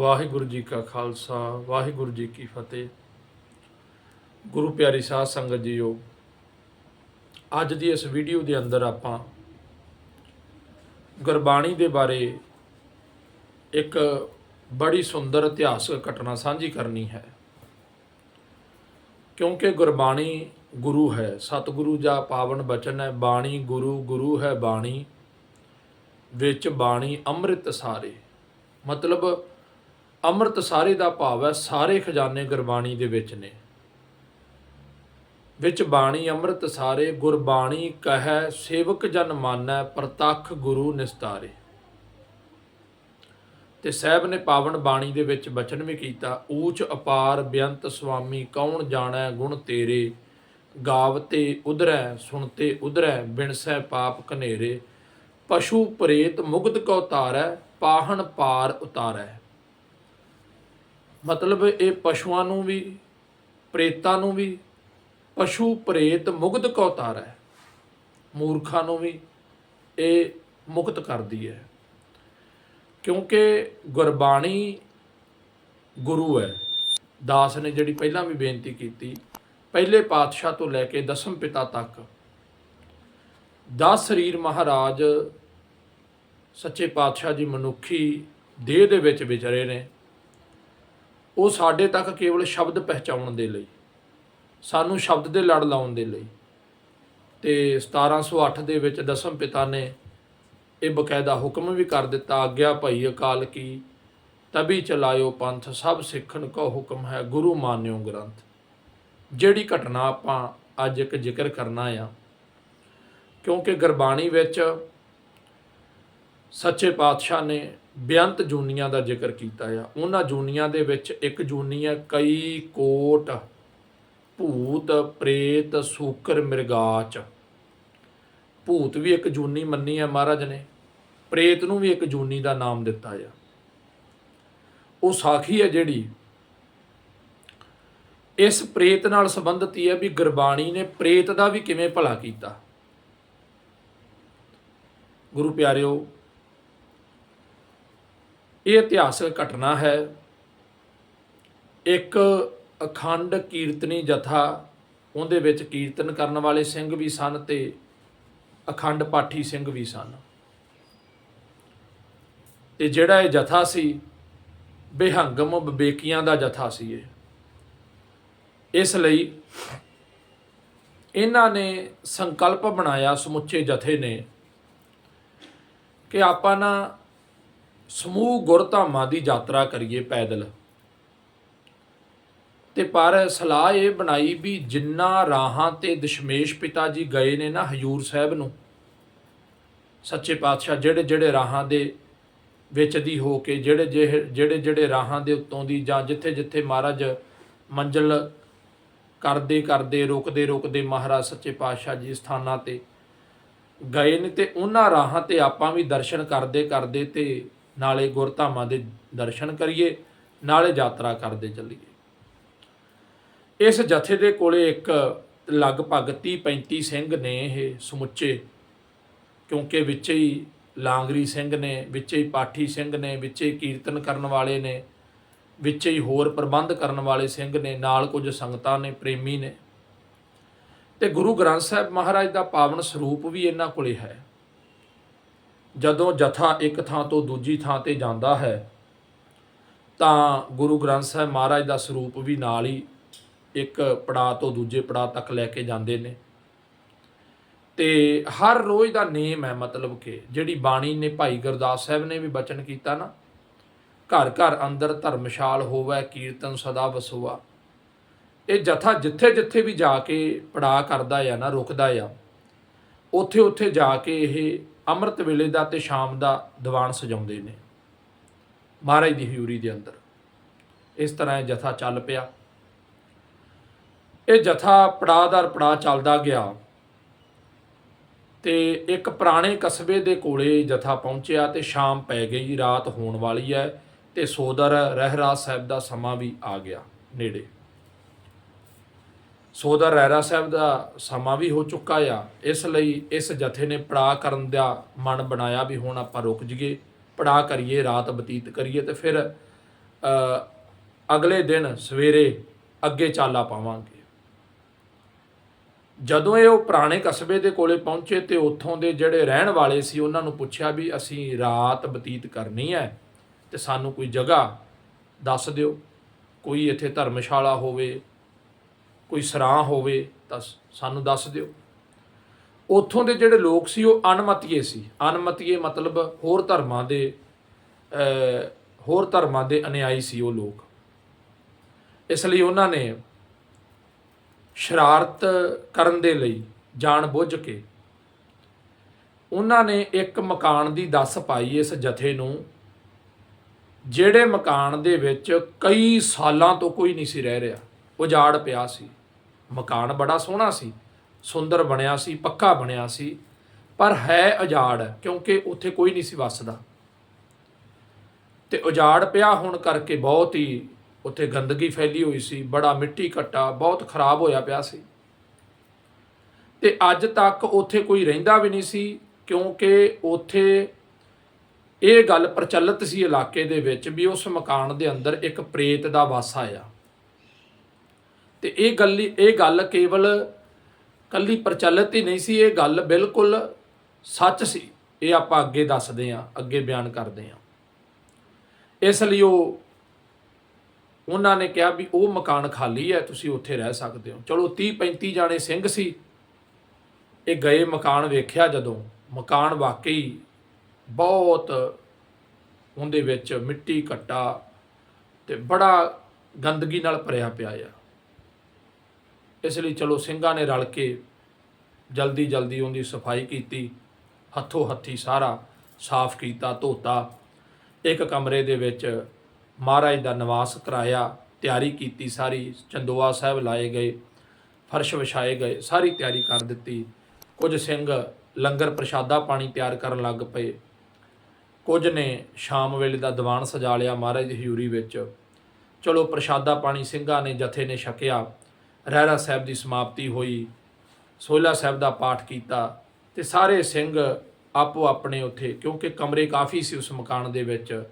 ਵਾਹਿਗੁਰੂ ਜੀ ਕਾ ਖਾਲਸਾ, ਵਾਹਿਗੁਰੂ ਜੀ ਕੀ ਫਤਿਹ। ਗੁਰੂ ਪਿਆਰੀ ਸਾਧ ਸੰਗਤ ਜੀਓ, ਅੱਜ ਦੀ ਇਸ ਵੀਡੀਓ ਦੇ ਅੰਦਰ ਆਪਾਂ ਗੁਰਬਾਣੀ ਦੇ ਬਾਰੇ ਇੱਕ ਬੜੀ ਸੁੰਦਰ ਇਤਿਹਾਸਕ ਘਟਨਾ ਸਾਂਝੀ ਕਰਨੀ ਹੈ। ਕਿਉਂਕਿ ਗੁਰਬਾਣੀ ਗੁਰੂ ਹੈ, ਸਤਿਗੁਰੂ ਜਾਂ ਪਾਵਨ ਬਚਨ ਹੈ, ਬਾਣੀ ਗੁਰੂ ਗੁਰੂ ਹੈ ਬਾਣੀ, ਵਿੱਚ ਬਾਣੀ ਅੰਮ੍ਰਿਤ ਸਾਰੇ। ਮਤਲਬ ਅੰਮ੍ਰਿਤ ਸਾਰੇ ਦਾ ਭਾਵ ਹੈ, ਸਾਰੇ ਖਜ਼ਾਨੇ ਗੁਰਬਾਣੀ ਦੇ ਵਿੱਚ ਨੇ। ਵਿੱਚ ਬਾਣੀ ਅੰਮ੍ਰਿਤ ਸਾਰੇ, ਗੁਰਬਾਣੀ ਕਹੈ, ਸੇਵਕ ਜਨ ਮਾਨੈ, ਪ੍ਰਤੱਖ ਗੁਰੂ ਨਿਸਤਾਰੇ। ਤੇ ਸਾਹਿਬ ਨੇ ਪਾਵਨ ਬਾਣੀ ਦੇ ਵਿੱਚ ਬਚਨ ਵੀ ਕੀਤਾ, ਊਚ ਅਪਾਰ ਬੇਅੰਤ ਸੁਆਮੀ ਕੌਣ ਜਾਣੈ ਗੁਣ ਤੇਰੇ? ਗਾਵਤੇ ਉਧਰੈ, ਸੁਣਤੇ ਉਧਰੈ ਬਿਨਸੈ ਪਾਪ ਕਨੇਰੇ ਪਸ਼ੂ ਪ੍ਰੇਤ ਮੁਗਧ ਕੋ ਤਾਰੈ, ਪਾਹਣ ਪਾਰ ਉਤਾਰੈ। ਮਤਲਬ ਇਹ ਪਸ਼ੂਆਂ ਨੂੰ ਵੀ, ਪ੍ਰੇਤਾਂ ਨੂੰ ਵੀ, ਪਸ਼ੂ ਪ੍ਰੇਤ ਮੁਗਧ ਕੋ ਹੈ। ਮੂਰਖਾਂ ਨੂੰ ਵੀ ਇਹ ਮੁਕਤ ਕਰਦੀ ਹੈ। ਕਿਉਂਕਿ ਗੁਰਬਾਣੀ ਗੁਰੂ ਹੈ। ਦਾਸ ਨੇ ਜਿਹੜੀ ਪਹਿਲਾਂ ਵੀ ਬੇਨਤੀ ਕੀਤੀ, ਪਹਿਲੇ ਪਾਤਸ਼ਾਹ ਤੋਂ ਲੈ ਕੇ ਦਸਮ ਪਿਤਾ ਤੱਕ 10 ਸਰੀਰ ਮਹਾਰਾਜ ਸੱਚੇ ਪਾਤਸ਼ਾਹ ਜੀ ਮਨੁੱਖੀ ਦੇਹ ਦੇ ਵਿੱਚ ਵਿਚਰੇ ਨੇ। ਉਹ ਸਾਡੇ ਤੱਕ ਕੇਵਲ ਸ਼ਬਦ ਪਹੁੰਚਾਉਣ ਦੇ ਲਈ, ਸਾਨੂੰ ਸ਼ਬਦ ਦੇ ਲੜ ਲਾਉਣ ਦੇ ਲਈ। ਤੇ 1708 ਦੇ ਵਿੱਚ ਦਸਮ ਪਿਤਾ ਨੇ ਇਹ ਬਕਾਇਦਾ ਹੁਕਮ ਵੀ ਕਰ ਦਿੱਤਾ ਆਗਿਆ ਭਈ ਅਕਾਲ ਕੀ, ਤਬੀ ਚਲਾਇਓ ਪੰਥ, ਸਭ ਸਿੱਖਣ ਕੋ ਹੁਕਮ ਹੈ ਗੁਰੂ ਮਾਨਿਓ ਗ੍ਰੰਥ। ਜਿਹੜੀ ਘਟਨਾ ਆਪਾਂ ਅੱਜ ਇੱਕ ਜ਼ਿਕਰ ਕਰਨਾ ਆ, ਕਿਉਂਕਿ ਗੁਰਬਾਣੀ ਵਿੱਚ ਸੱਚੇ ਪਾਤਸ਼ਾਹ ਨੇ ਬੇਅੰਤ ਜੂਨੀਆਂ ਦਾ ਜ਼ਿਕਰ ਕੀਤਾ ਆ। ਉਹਨਾਂ ਜੂਨੀਆਂ ਦੇ ਵਿੱਚ ਇੱਕ ਜੂਨੀ ਹੈ ਕਈ ਕੋਟ, ਭੂਤ, ਪ੍ਰੇਤ, ਸੂਕਰ, ਮਿਰਗਾਚ। ਭੂਤ ਵੀ ਇੱਕ ਜੂਨੀ ਮੰਨੀ ਹੈ ਮਹਾਰਾਜ ਨੇ। ਪ੍ਰੇਤ ਨੂੰ ਵੀ ਇੱਕ ਜੂਨੀ ਦਾ ਨਾਮ ਦਿੱਤਾ ਆ। ਉਹ ਸਾਖੀ ਹੈ ਜਿਹੜੀ, ਇਸ ਪ੍ਰੇਤ ਨਾਲ ਸੰਬੰਧਿਤ ਹੀ ਹੈ ਵੀ ਗੁਰਬਾਣੀ ਨੇ ਪ੍ਰੇਤ ਦਾ ਵੀ ਕਿਵੇਂ ਭਲਾ ਕੀਤਾ। ਗੁਰੂ ਪਿਆਰਿਓ ਇਹ ਇਤਿਹਾਸਕ ਘਟਨਾ ਹੈ। ਇੱਕ ਅਖੰਡ ਕੀਰਤਨੀ ਜਥਾ, ਉਹਦੇ ਵਿੱਚ ਕੀਰਤਨ ਕਰਨ ਵਾਲੇ ਸਿੰਘ ਵੀ ਸਨ ਤੇ ਅਖੰਡ ਪਾਠੀ ਸਿੰਘ ਵੀ ਸਨ। ਤੇ ਜਿਹੜਾ ਇਹ ਜਥਾ ਸੀ, ਬੇਹੰਗਮ ਬਬੇਕੀਆਂ ਦਾ ਜਥਾ ਸੀ ਇਹ। ਇਸ ਲਈ ਇਹਨਾਂ ਨੇ ਸੰਕਲਪ ਬਣਾਇਆ ਸਮੁੱਚੇ ਜਥੇ ਨੇ ਕਿ ਆਪਾਂ ਨਾ ਸਮੂਹ ਗੁਰਧਾਮਾਂ ਦੀ ਯਾਤਰਾ ਕਰੀਏ ਪੈਦਲ। ਤੇ ਪਰ ਸਲਾਹ ਇਹ ਬਣਾਈ ਵੀ ਜਿੰਨਾ ਰਾਹਾਂ ਤੇ ਦਸ਼ਮੇਸ਼ ਪਿਤਾ ਜੀ ਗਏ ਨੇ ਨਾ ਹਜੂਰ ਸਾਹਿਬ ਨੂੰ, ਸੱਚੇ ਪਾਤਸ਼ਾਹ ਜਿਹੜੇ ਜਿਹੜੇ ਰਾਹਾਂ ਦੇ ਵਿੱਚ ਦੀ ਹੋ ਕੇ, ਜਿਹੜੇ ਜਿਹੇ- ਜਿਹੜੇ ਜਿਹੜੇ ਰਾਹਾਂ ਦੇ ਉੱਤੋਂ ਦੀ ਜਾਂ ਜਿੱਥੇ ਜਿੱਥੇ ਮਹਾਰਾਜ ਮੰਜ਼ਲ ਕਰਦੇ ਕਰਦੇ, ਰੁਕਦੇ ਰੁਕਦੇ ਮਹਾਰਾਜ ਸੱਚੇ ਪਾਤਸ਼ਾਹ ਜੀ ਸਥਾਨਾਂ ਤੇ ਗਏ ਨੇ ਤੇ ਉਹਨਾਂ ਰਾਹਾਂ ਤੇ ਆਪਾਂ ਵੀ ਦਰਸ਼ਨ ਕਰਦੇ ਕਰਦੇ ਤੇ ਨਾਲੇ ਗੁਰਧਾਮਾਂ ਦੇ ਦਰਸ਼ਨ ਕਰੀਏ, ਨਾਲੇ ਯਾਤਰਾ ਕਰਦੇ ਚੱਲੀਏ। ਇਸ ਜਥੇ ਦੇ ਕੋਲੇ ਇੱਕ ਲਗਭਗ 30 35 ਸਿੰਘ ਨੇ ਇਹ ਸਮੁੱਚੇ, ਕਿਉਂਕਿ ਵਿੱਚ ਹੀ ਲਾਂਗਰੀ ਸਿੰਘ ਨੇ, ਵਿੱਚ ਹੀ ਪਾਠੀ ਸਿੰਘ ਨੇ, ਵਿੱਚ ਹੀ ਕੀਰਤਨ ਕਰਨ ਵਾਲੇ ਨੇ, ਵਿੱਚ ਹੀ ਹੋਰ ਪ੍ਰਬੰਧ ਕਰਨ ਵਾਲੇ ਸਿੰਘ ਨੇ, ਨਾਲ ਕੁਝ ਸੰਗਤਾਂ ਨੇ, ਪ੍ਰੇਮੀ ਨੇ। ਤੇ ਗੁਰੂ ਗ੍ਰੰਥ ਸਾਹਿਬ ਮਹਾਰਾਜ ਦਾ ਪਾਵਨ ਸਰੂਪ ਵੀ ਇਹਨਾਂ ਕੋਲੇ ਹੈ। ਜਦੋਂ ਜਥਾ ਇੱਕ ਥਾਂ ਤੋਂ ਦੂਜੀ ਥਾਂ ਤੇ ਜਾਂਦਾ ਹੈ, ਤਾਂ ਗੁਰੂ ਗ੍ਰੰਥ ਸਾਹਿਬ ਮਹਾਰਾਜ ਦਾ ਸਰੂਪ ਵੀ ਨਾਲ ਹੀ ਇੱਕ ਪੜਾਅ ਤੋਂ ਦੂਜੇ ਪੜਾਅ ਤੱਕ ਲੈ ਕੇ ਜਾਂਦੇ ਨੇ। ਤੇ ਹਰ ਰੋਜ਼ ਦਾ ਨੇਮ ਹੈ ਮਤਲਬ ਕਿ, ਜਿਹੜੀ ਬਾਣੀ ਨੇ ਭਾਈ ਗੁਰਦਾਸ ਸਾਹਿਬ ਨੇ ਵੀ ਬਚਨ ਕੀਤਾ ਨਾ, ਘਰ ਘਰ ਅੰਦਰ ਧਰਮਸ਼ਾਲ ਹੋਵੇ, ਕੀਰਤਨ ਸਦਾ ਵਸੋਆ। ਇਹ ਜਥਾ ਜਿੱਥੇ ਜਿੱਥੇ ਵੀ ਜਾ ਕੇ ਪੜਾ ਕਰਦਾ ਆ ਨਾ, ਰੁਕਦਾ ਆ, ਉੱਥੇ ਉੱਥੇ ਜਾ ਕੇ ਇਹ ਅੰਮ੍ਰਿਤ ਵੇਲੇ ਦਾ ਤੇ ਸ਼ਾਮ ਦਾ ਦੀਵਾਨ ਸਜਾਉਂਦੇ ਨੇ। ਮਹਾਰਾਜ ਦੀ ਹਜ਼ੂਰੀ ਦੇ ਅੰਦਰ। ਇਸ ਤਰ੍ਹਾਂ ਇਹ ਜਥਾ ਚੱਲ ਪਿਆ। ਇਹ ਜਥਾ ਪੜਾਦਰ ਪੜਾ ਚੱਲਦਾ ਗਿਆ ਤੇ ਇੱਕ ਪੁਰਾਣੇ ਕਸਬੇ ਦੇ ਕੋਲੇ ਜਥਾ ਪਹੁੰਚਿਆ ਤੇ ਸ਼ਾਮ ਪੈ ਗਈ, ਰਾਤ ਹੋਣ ਵਾਲੀ ਹੈ ਤੇ ਸੋਦਰ ਰਹਿਰਾਜ ਸਾਹਿਬ ਦਾ ਸਮਾਂ ਵੀ ਆ ਗਿਆ ਨੇੜੇ। ਸੋਦਾ ਰਹਿਰਾ ਸਾਹਿਬ ਦਾ ਸਮਾਂ ਵੀ ਹੋ ਚੁੱਕਾ ਆ। ਇਸ ਲਈ ਇਸ ਜਥੇ ਨੇ ਪੜਾ ਕਰਨ ਦਾ ਮਨ ਬਣਾਇਆ ਵੀ ਹੁਣ ਆਪਾਂ ਰੁਕ ਜੀਏ ਪੜਾ ਕਰੀਏ, ਰਾਤ ਬਤੀਤ ਕਰੀਏ ਤੇ ਫਿਰ ਅਗਲੇ ਦਿਨ ਸਵੇਰੇ ਅੱਗੇ ਚਾਲਾ ਪਾਵਾਂਗੇ। ਜਦੋਂ ਇਹ ਉਹ ਪੁਰਾਣੇ ਕਸਬੇ ਦੇ ਕੋਲੇ ਪਹੁੰਚੇ ਤੇ ਉੱਥੋਂ ਦੇ ਜਿਹੜੇ ਰਹਿਣ ਵਾਲੇ ਸੀ, ਉਹਨਾਂ ਨੂੰ ਪੁੱਛਿਆ ਵੀ ਅਸੀਂ ਰਾਤ ਬਤੀਤ ਕਰਨੀ ਹੈ ਤੇ ਸਾਨੂੰ ਕੋਈ ਜਗ੍ਹਾ ਦੱਸ ਦਿਓ। ਕੋਈ ਇੱਥੇ ਧਰਮਸ਼ਾਲਾ ਹੋਵੇ ਕੋਈ ਸਰਾਂ ਹੋਵੇ ਤਾਂ ਸਾਨੂੰ ਦੱਸ ਦਿਓ। ਉੱਥੋਂ ਦੇ ਜਿਹੜੇ ਲੋਕ ਸੀ ਉਹ ਅਨਮਤੀਏ ਸੀ। ਅਨਮਤੀਏ ਮਤਲਬ ਹੋਰ ਧਰਮਾਂ ਦੇ ਹੋਰ ਧਰਮਾਂ ਦੇ ਅਨਿਆਈ ਸੀ ਉਹ ਲੋਕ। ਇਸ ਲਈ ਉਹਨਾਂ ਨੇ ਸ਼ਰਾਰਤ ਕਰਨ ਦੇ ਲਈ ਜਾਣ ਬੁੱਝ ਕੇ ਉਹਨਾਂ ਨੇ ਇੱਕ ਮਕਾਨ ਦੀ ਦੱਸ ਪਾਈ ਇਸ ਜਥੇ ਨੂੰ, ਜਿਹੜੇ ਮਕਾਨ ਦੇ ਵਿੱਚ ਕਈ ਸਾਲਾਂ ਤੋਂ ਕੋਈ ਨਹੀਂ ਸੀ ਰਹਿ ਰਿਹਾ। ਉਜਾੜ ਪਿਆ ਸੀ। ਮਕਾਨ ਬੜਾ ਸੋਹਣਾ ਸੀ, ਸੁੰਦਰ ਬਣਿਆ ਸੀ, ਪੱਕਾ ਬਣਿਆ ਸੀ, ਪਰ ਹੈ ਉਜਾੜ ਕਿਉਂਕਿ ਉੱਥੇ ਕੋਈ ਨਹੀਂ ਸੀ ਵੱਸਦਾ। ਤੇ ਉਜਾੜ ਪਿਆ ਹੋਣ ਕਰਕੇ ਬਹੁਤ ਹੀ ਉੱਥੇ ਗੰਦਗੀ ਫੈਲੀ ਹੋਈ ਸੀ, ਬੜਾ ਮਿੱਟੀ ਘੱਟਾ ਬਹੁਤ ਖਰਾਬ ਹੋਇਆ ਪਿਆ ਸੀ। ਤੇ ਅੱਜ ਤੱਕ ਉੱਥੇ ਕੋਈ ਰਹਿੰਦਾ ਵੀ ਨਹੀਂ ਸੀ, ਕਿਉਂਕਿ ਉੱਥੇ ਇਹ ਗੱਲ ਪ੍ਰਚਲਿਤ ਸੀ ਇਲਾਕੇ ਦੇ ਵਿੱਚ ਵੀ ਉਸ ਮਕਾਨ ਦੇ ਅੰਦਰ ਇੱਕ ਪ੍ਰੇਤ ਦਾ ਵਾਸਾ ਆ ਤੇ ਇਹ ਗੱਲ ਇਹ ਗੱਲ ਕੇਵਲ ਕੱਲੀ ਪ੍ਰਚਲਿਤ ਹੀ ਨਹੀਂ ਸੀ, ਇਹ ਗੱਲ ਬਿਲਕੁਲ ਸੱਚ ਸੀ। ਇਹ ਆਪਾਂ ਅੱਗੇ ਦੱਸਦੇ ਹਾਂ, ਅੱਗੇ ਬਿਆਨ ਕਰਦੇ ਹਾਂ। ਇਸ ਲਈ ਉਹ ਉਹਨਾਂ ਨੇ ਕਿਹਾ ਵੀ ਉਹ ਮਕਾਨ ਖਾਲੀ ਹੈ, ਤੁਸੀਂ ਉੱਥੇ ਰਹਿ ਸਕਦੇ ਹੋ। ਚਲੋ 30 35 ਜਾਣੇ ਸਿੰਘ ਸੀ। ਇਹ ਗਏ ਮਕਾਨ ਵੇਖਿਆ ਜਦੋਂ। ਮਕਾਨ ਵਾਕਈ ਬਹੁਤ ਉਹਦੇ ਵਿੱਚ ਮਿੱਟੀ ਘੱਟਾ ਤੇ ਬੜਾ ਗੰਦਗੀ ਨਾਲ ਭਰਿਆ ਪਿਆ ਆ। ਇਸ ਲਈ ਚਲੋ ਸਿੰਘਾਂ ਨੇ ਰਲ ਕੇ ਜਲਦੀ ਜਲਦੀ ਉਹਦੀ ਸਫ਼ਾਈ ਕੀਤੀ, ਹੱਥੋਂ ਹੱਥੀ ਸਾਰਾ ਸਾਫ਼ ਕੀਤਾ, ਧੋਤਾ। ਇੱਕ ਕਮਰੇ ਦੇ ਵਿੱਚ ਮਹਾਰਾਜ ਦਾ ਨਿਵਾਸ ਕਰਾਇਆ, ਤਿਆਰੀ ਕੀਤੀ ਸਾਰੀ, ਚੰਦੋਆ ਸਾਹਿਬ ਲਾਏ ਗਏ, ਫਰਸ਼ ਵਿਛਾਏ ਗਏ, ਸਾਰੀ ਤਿਆਰੀ ਕਰ ਦਿੱਤੀ। ਕੁਝ ਸਿੰਘ ਲੰਗਰ ਪ੍ਰਸ਼ਾਦਾ ਪਾਣੀ ਤਿਆਰ ਕਰਨ ਲੱਗ ਪਏ। ਕੁਝ ਨੇ ਸ਼ਾਮ ਵੇਲੇ ਦਾ ਦੀਵਾਨ ਸਜਾ ਲਿਆ ਮਹਾਰਾਜ ਦੀ ਹਜ਼ੂਰੀ ਵਿੱਚ। ਚਲੋ ਪ੍ਰਸ਼ਾਦਾ ਪਾਣੀ ਸਿੰਘਾਂ ਨੇ ਜਥੇ ਨੇ ਛਕਿਆ। ਰਹਿਰਾ ਸਾਹਿਬ ਦੀ ਸਮਾਪਤੀ ਹੋਈ, ਸੋਹਿਲਾ ਸਾਹਿਬ ਦਾ ਪਾਠ ਕੀਤਾ ਤੇ ਸਾਰੇ ਸਿੰਘ ਆਪੋ ਆਪਣੇ ਉੱਥੇ, ਕਿਉਂਕਿ ਕਮਰੇ ਕਾਫੀ ਸੀ ਉਸ ਮਕਾਨ ਦੇ ਵਿੱਚ,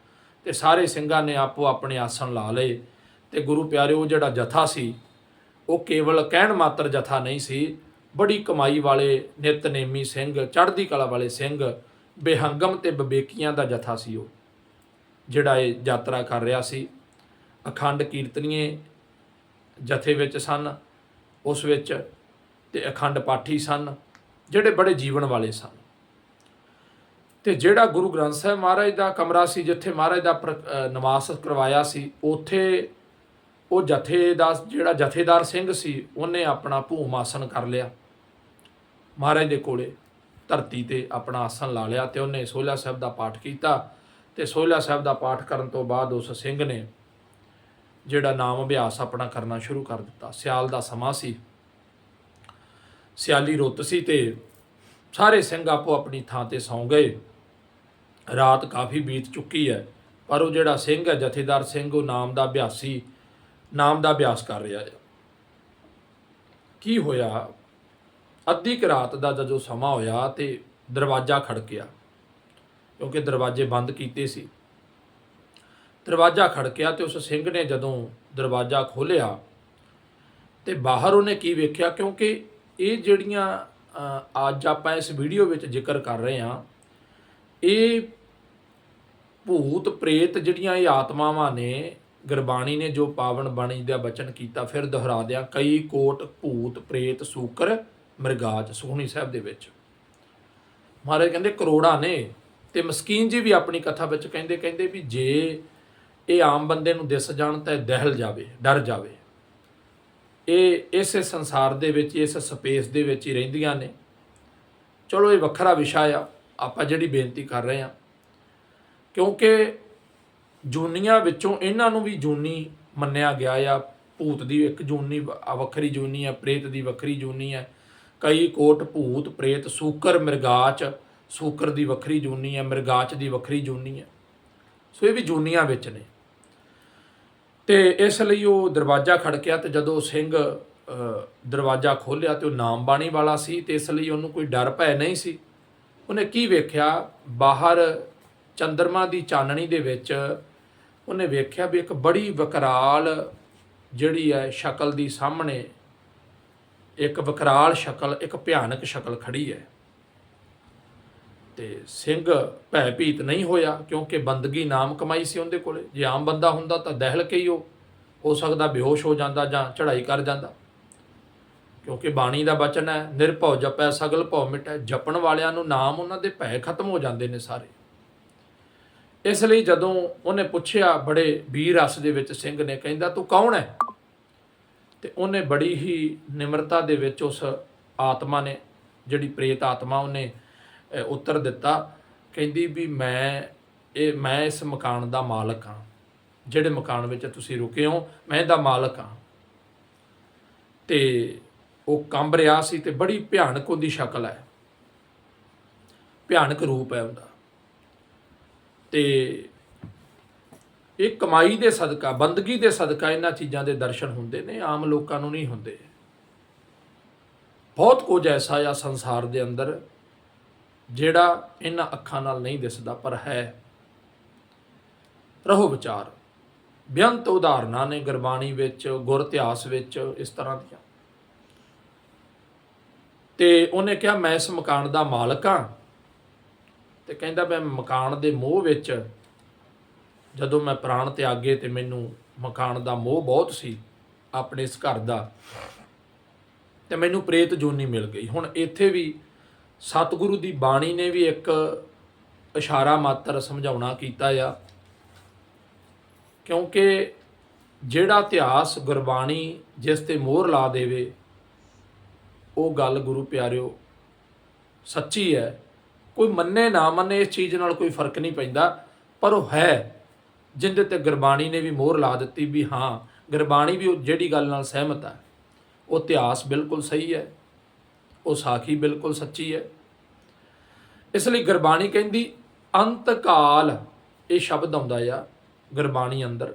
ਤੇ ਸਾਰੇ ਸਿੰਘਾਂ ਨੇ ਆਪੋ ਆਪਣੇ ਆਸਣ ਲਾ ਲਏ ਤੇ ਗੁਰੂ ਪਿਆਰਿਓ ਜਿਹੜਾ ਜਥਾ ਸੀ, ਉਹ ਕੇਵਲ ਕਹਿਣ ਮਾਤਰ ਜਥਾ ਨਹੀਂ ਸੀ, ਬੜੀ ਕਮਾਈ ਵਾਲੇ, ਨਿਤਨੇਮੀ ਸਿੰਘ, ਚੜ੍ਹਦੀ ਕਲਾ ਵਾਲੇ ਸਿੰਘ, ਬੇਹੰਗਮ ਤੇ ਬਬੇਕੀਆਂ ਦਾ ਜਥਾ ਸੀ ਉਹ, ਜਿਹੜਾ ਇਹ ਯਾਤਰਾ ਕਰ ਰਿਹਾ ਸੀ। ਅਖੰਡ ਕੀਰਤਨੀਏ ਜਥੇ ਵਿੱਚ ਸਨ, ਉਸ ਵਿੱਚ ਤੇ ਅਖੰਡ ਪਾਠੀ ਸਨ, ਜਿਹੜੇ ਬੜੇ ਜੀਵਨ ਵਾਲੇ ਸਨ। ਤੇ ਜਿਹੜਾ ਗੁਰੂ ਗ੍ਰੰਥ ਸਾਹਿਬ ਮਹਾਰਾਜ ਦਾ ਕਮਰਾ ਸੀ, ਜਿੱਥੇ ਮਹਾਰਾਜ ਦਾ ਪ੍ਰ- ਨਿਵਾਸ ਕਰਵਾਇਆ ਸੀ, ਉੱਥੇ ਉਹ ਜਥੇ ਦਾ, ਜਿਹੜਾ ਜਥੇਦਾਰ ਸਿੰਘ ਸੀ, ਉਹਨੇ ਆਪਣਾ ਭੂਮ ਆਸਨ ਕਰ ਲਿਆ। ਮਹਾਰਾਜ ਦੇ ਕੋਲੇ ਧਰਤੀ ਤੇ ਆਪਣਾ ਆਸਨ ਲਾ ਲਿਆ ਤੇ ਉਹਨੇ ਸੋਹਿਲਾ ਸਾਹਿਬ ਦਾ ਪਾਠ ਕੀਤਾ। ਤੇ ਸੋਹਿਲਾ ਸਾਹਿਬ ਦਾ ਪਾਠ ਕਰਨ ਤੋਂ ਬਾਅਦ ਉਸ ਸਿੰਘ ਨੇ ਜਿਹੜਾ ਨਾਮ ਅਭਿਆਸ ਆਪਣਾ ਕਰਨਾ ਸ਼ੁਰੂ ਕਰ ਦਿੱਤਾ। ਸਿਆਲ ਦਾ ਸਮਾਂ ਸੀ। ਸਿਆਲੀ ਰੁੱਤ ਸੀ ਤੇ ਸਾਰੇ ਸਿੰਘ ਆਪੋ ਆਪਣੀ ਥਾਂ ਤੇ ਸੌਂ ਗਏ। ਰਾਤ ਕਾਫੀ ਬੀਤ ਚੁੱਕੀ ਹੈ, ਪਰ ਉਹ ਜਿਹੜਾ ਸਿੰਘ ਹੈ, ਜਥੇਦਾਰ ਸਿੰਘ, ਉਹ ਨਾਮ ਦਾ ਅਭਿਆਸੀ, ਨਾਮ ਦਾ ਅਭਿਆਸ ਕਰ ਰਿਹਾ ਹੈ। ਕੀ ਹੋਇਆ? ਅੱਧੀ ਕੁ ਰਾਤ ਦਾ ਜਦੋਂ ਸਮਾਂ ਹੋਇਆ ਤੇ ਦਰਵਾਜ਼ਾ ਖੜਕਿਆ, ਕਿਉਂਕਿ ਦਰਵਾਜ਼ੇ ਬੰਦ ਕੀਤੇ ਸੀ। ਦਰਵਾਜ਼ਾ ਖੜਕਿਆ ਤੇ ਉਸ ਸਿੰਘ ਨੇ ਜਦੋਂ ਦਰਵਾਜ਼ਾ ਖੋਲ੍ਹਿਆ ਤੇ ਬਾਹਰ ਉਹਨੇ ਕੀ ਵੇਖਿਆ? ਕਿਉਂਕਿ ਇਹ ਜਿਹੜੀਆਂ ਅੱਜ ਆਪਾਂ ਇਸ ਵੀਡੀਓ ਵਿੱਚ ਜ਼ਿਕਰ ਕਰ ਰਹੇ ਹਾਂ, ਇਹ ਭੂਤ ਪ੍ਰੇਤ ਜਿਹੜੀਆਂ ਇਹ ਆਤਮਾਵਾਂ ਨੇ, ਗੁਰਬਾਣੀ ਨੇ ਜੋ ਪਾਵਨ ਬਾਣੀ ਦਾ ਬਚਨ ਕੀਤਾ, ਫਿਰ ਦੁਹਰਾ ਦਿਆਂ ਕਈ ਕੋਟ ਭੂਤ ਪ੍ਰੇਤ ਸੂਕਰ ਮਰਗਾਜ ਸੋਹਣੀ ਸਾਹਿਬ ਦੇ ਵਿੱਚ। ਮਹਾਰਾਜ ਕਹਿੰਦੇ ਕਰੋੜਾਂ ਨੇ ਤੇ ਮਸਕੀਨ ਜੀ ਵੀ ਆਪਣੀ ਕਥਾ ਵਿੱਚ ਕਹਿੰਦੇ ਕਹਿੰਦੇ ਵੀ ਜੇ ਇਹ ਆਮ ਬੰਦੇ ਨੂੰ ਦਿਸ ਜਾਣ ਤਾਂ ਇਹ ਦਹਿਲ ਜਾਵੇ, ਡਰ ਜਾਵੇ। ਇਹ ਇਸੇ ਸੰਸਾਰ ਦੇ ਵਿੱਚ, ਇਸ ਸਪੇਸ ਦੇ ਵਿੱਚ ਹੀ ਰਹਿੰਦੀਆਂ ਨੇ। ਚਲੋ ਇਹ ਵੱਖਰਾ ਵਿਸ਼ਾ ਆ, ਆਪਾਂ ਜਿਹੜੀ ਬੇਨਤੀ ਕਰ ਰਹੇ ਆ ਕਿਉਂਕਿ ਜੂਨੀਆਂ ਵਿੱਚੋਂ ਇਹਨਾਂ ਨੂੰ ਵੀ ਜੂਨੀ ਮੰਨਿਆ ਗਿਆ ਆ। ਭੂਤ ਦੀ ਇੱਕ ਜੂਨੀ ਵੱਖਰੀ ਜੂਨੀ ਆ, ਪ੍ਰੇਤ ਦੀ ਵੱਖਰੀ ਜੂਨੀ ਆ। ਕਈ ਕੋਟ ਭੂਤ, ਪ੍ਰੇਤ, ਸੂਕਰ, ਮਿਰਗਾਚ, ਸੂਕਰ ਦੀ ਵੱਖਰੀ ਜੂਨੀ ਆ, ਮਿਰਗਾਚ ਦੀ ਵੱਖਰੀ ਜੂਨੀ ਆ। ਸੋ ਇਹ ਵੀ ਜੂਨੀਆਂ ਵਿੱਚ ਨੇ। ਤੇ ਇਸ ਲਈ ਉਹ ਦਰਵਾਜ਼ਾ ਖੜਕਿਆ ਤੇ ਜਦੋਂ ਸਿੰਘ ਦਰਵਾਜ਼ਾ ਖੋਲ੍ਹਿਆ ਤੇ ਉਹ ਨਾਮ ਬਾਣੀ ਵਾਲਾ ਸੀ ਤੇ ਇਸ ਲਈ ਉਹਨੂੰ ਕੋਈ ਡਰ ਭੈ ਨਹੀਂ ਸੀ। ਉਹਨੇ ਕੀ ਵੇਖਿਆ? ਬਾਹਰ ਚੰਦਰਮਾ ਦੀ ਚਾਨਣੀ ਦੇ ਵਿੱਚ ਉਹਨੇ ਵੇਖਿਆ ਵੀ ਇੱਕ ਬੜੀ ਵਿਕਰਾਲ ਜਿਹੜੀ ਹੈ ਸ਼ਕਲ ਦੀ ਸਾਹਮਣੇ ਇੱਕ ਵਿਕਰਾਲ ਸ਼ਕਲ, ਇੱਕ ਭਿਆਨਕ ਸ਼ਕਲ ਖੜੀ ਹੈ। ਤੇ ਸਿੰਘ ਭੈਭੀਤ ਨਹੀਂ ਹੋਇਆ ਕਿਉਂਕਿ ਬੰਦਗੀ ਨਾਮ ਕਮਾਈ ਸੀ ਉਹਦੇ ਕੋਲੇ। ਜੇ ਆਮ ਬੰਦਾ ਹੁੰਦਾ ਤਾਂ ਦਹਿਲ ਕੇ ਹੀ ਉਹ, ਹੋ ਸਕਦਾ ਬੇਹੋਸ਼ ਹੋ ਜਾਂਦਾ ਜਾਂ ਚੜ੍ਹਾਈ ਕਰ ਜਾਂਦਾ। ਕਿਉਂਕਿ ਬਾਣੀ ਦਾ ਬਚਨ ਹੈ, ਨਿਰਭਉ ਜਪੈ, ਸਗਲ ਭਉ ਮਿਟੈ। ਜਪਣ ਵਾਲਿਆਂ ਨੂੰ ਨਾਮ ਉਹਨਾਂ ਦੇ ਭੈ ਖਤਮ ਹੋ ਜਾਂਦੇ ਨੇ ਸਾਰੇ। ਇਸ ਲਈ ਜਦੋਂ ਉਹਨੇ ਪੁੱਛਿਆ ਬੜੇ ਵੀਰ ਰਸ ਦੇ ਵਿੱਚ ਸਿੰਘ ਨੇ, ਕਹਿੰਦਾ, ਤੂੰ ਕੌਣ ਹੈ? ਤੇ ਉਹਨੇ ਬੜੀ ਹੀ ਨਿਮਰਤਾ ਦੇ ਵਿੱਚ ਉਸ ਆਤਮਾ ਨੇ, ਜਿਹੜੀ ਪ੍ਰੇਤ ਆਤਮਾ ਉਹਨੇ ਉੱਤਰ ਦਿੱਤਾ, ਕਹਿੰਦੀ ਵੀ ਮੈਂ ਇਹ, ਮੈਂ ਇਸ ਮਕਾਨ ਦਾ ਮਾਲਕ ਹਾਂ। ਜਿਹੜੇ ਮਕਾਨ ਵਿੱਚ ਤੁਸੀਂ ਰੁਕੇ ਹੋ, ਮੈਂ ਇਹਦਾ ਮਾਲਕ ਹਾਂ। ਤੇ ਉਹ ਕੰਬ ਰਿਹਾ ਸੀ ਤੇ ਬੜੀ ਭਿਆਨਕ ਉਹਦੀ ਸ਼ਕਲ ਹੈ। ਭਿਆਨਕ ਰੂਪ ਹੈ ਉਹਦਾ। ਤੇ ਇਹ ਕਮਾਈ ਦੇ ਸਦਕਾ, ਬੰਦਗੀ ਦੇ ਸਦਕਾ ਇਹਨਾਂ ਚੀਜ਼ਾਂ ਦੇ ਦਰਸ਼ਨ ਹੁੰਦੇ ਨੇ, ਆਮ ਲੋਕਾਂ ਨੂੰ ਨਹੀਂ ਹੁੰਦੇ। ਬਹੁਤ ਕੁਝ ਐਸਾ ਆ ਸੰਸਾਰ ਦੇ ਅੰਦਰ ਜਿਹੜਾ ਇਹਨਾਂ ਅੱਖਾਂ ਨਾਲ ਨਹੀਂ ਦਿਸਦਾ, ਪਰ ਹੈ। ਰਹੋ ਵਿਚਾਰ। ਬੇਅੰਤ ਉਦਾਹਰਨਾਂ ਨੇ ਗੁਰਬਾਣੀ ਵਿੱਚ, ਗੁਰ ਇਤਿਹਾਸ ਵਿੱਚ ਇਸ ਤਰ੍ਹਾਂ ਦੀਆਂ। ਤੇ ਉਹਨੇ ਕਿਹਾ, ਮੈਂ ਇਸ ਮਕਾਨ ਦਾ ਮਾਲਕ ਹਾਂ। ਤੇ ਕਹਿੰਦਾ, ਮੈਂ ਮਕਾਨ ਦੇ ਮੋਹ ਵਿੱਚ, ਜਦੋਂ ਮੈਂ ਪ੍ਰਾਣ ਤੇ ਤਿਆਗੇ ਤੇ ਮੈਨੂੰ ਮਕਾਨ ਦਾ ਮੋਹ ਬਹੁਤ ਸੀ, ਆਪਣੇ ਇਸ ਘਰ ਦਾ, ਤੇ ਮੈਨੂੰ ਪ੍ਰੇਤ ਜੋਨੀ ਮਿਲ ਗਈ। ਹੁਣ ਇੱਥੇ ਵੀ ਸਤਿਗੁਰੂ ਦੀ ਬਾਣੀ ਨੇ ਵੀ ਇੱਕ ਇਸ਼ਾਰਾ ਮਾਤਰ ਸਮਝਾਉਣਾ ਕੀਤਾ ਆ। ਕਿਉਂਕਿ ਜਿਹੜਾ ਇਤਿਹਾਸ ਗੁਰਬਾਣੀ ਜਿਸ ਤੇ ਮੋਹਰ ਲਾ ਦੇਵੇ, ਉਹ ਗੱਲ ਗੁਰੂ ਪਿਆਰਿਓ ਸੱਚੀ ਹੈ। ਕੋਈ ਮੰਨੇ ਨਾ ਮੰਨੇ ਇਸ ਚੀਜ਼ ਨਾਲ ਕੋਈ ਫ਼ਰਕ ਨਹੀਂ ਪੈਂਦਾ, ਪਰ ਉਹ ਹੈ। ਜਿੰਦੇ ਤੇ ਗੁਰਬਾਣੀ ਨੇ ਵੀ ਮੋਹਰ ਲਾ ਦਿੱਤੀ ਵੀ ਹਾਂ, ਗੁਰਬਾਣੀ ਵੀ ਜਿਹੜੀ ਗੱਲ ਨਾਲ ਸਹਿਮਤ ਹੈ ਉਹ ਇਤਿਹਾਸ ਬਿਲਕੁਲ ਸਹੀ ਹੈ। ਉਹ ਸਾਖੀ ਬਿਲਕੁਲ ਸੱਚੀ ਹੈ। ਇਸ ਲਈ ਗੁਰਬਾਣੀ ਕਹਿੰਦੀ ਅੰਤ ਕਾਲ ਇਹ ਸ਼ਬਦ ਆਉਂਦਾ ਆ ਗੁਰਬਾਣੀ ਅੰਦਰ।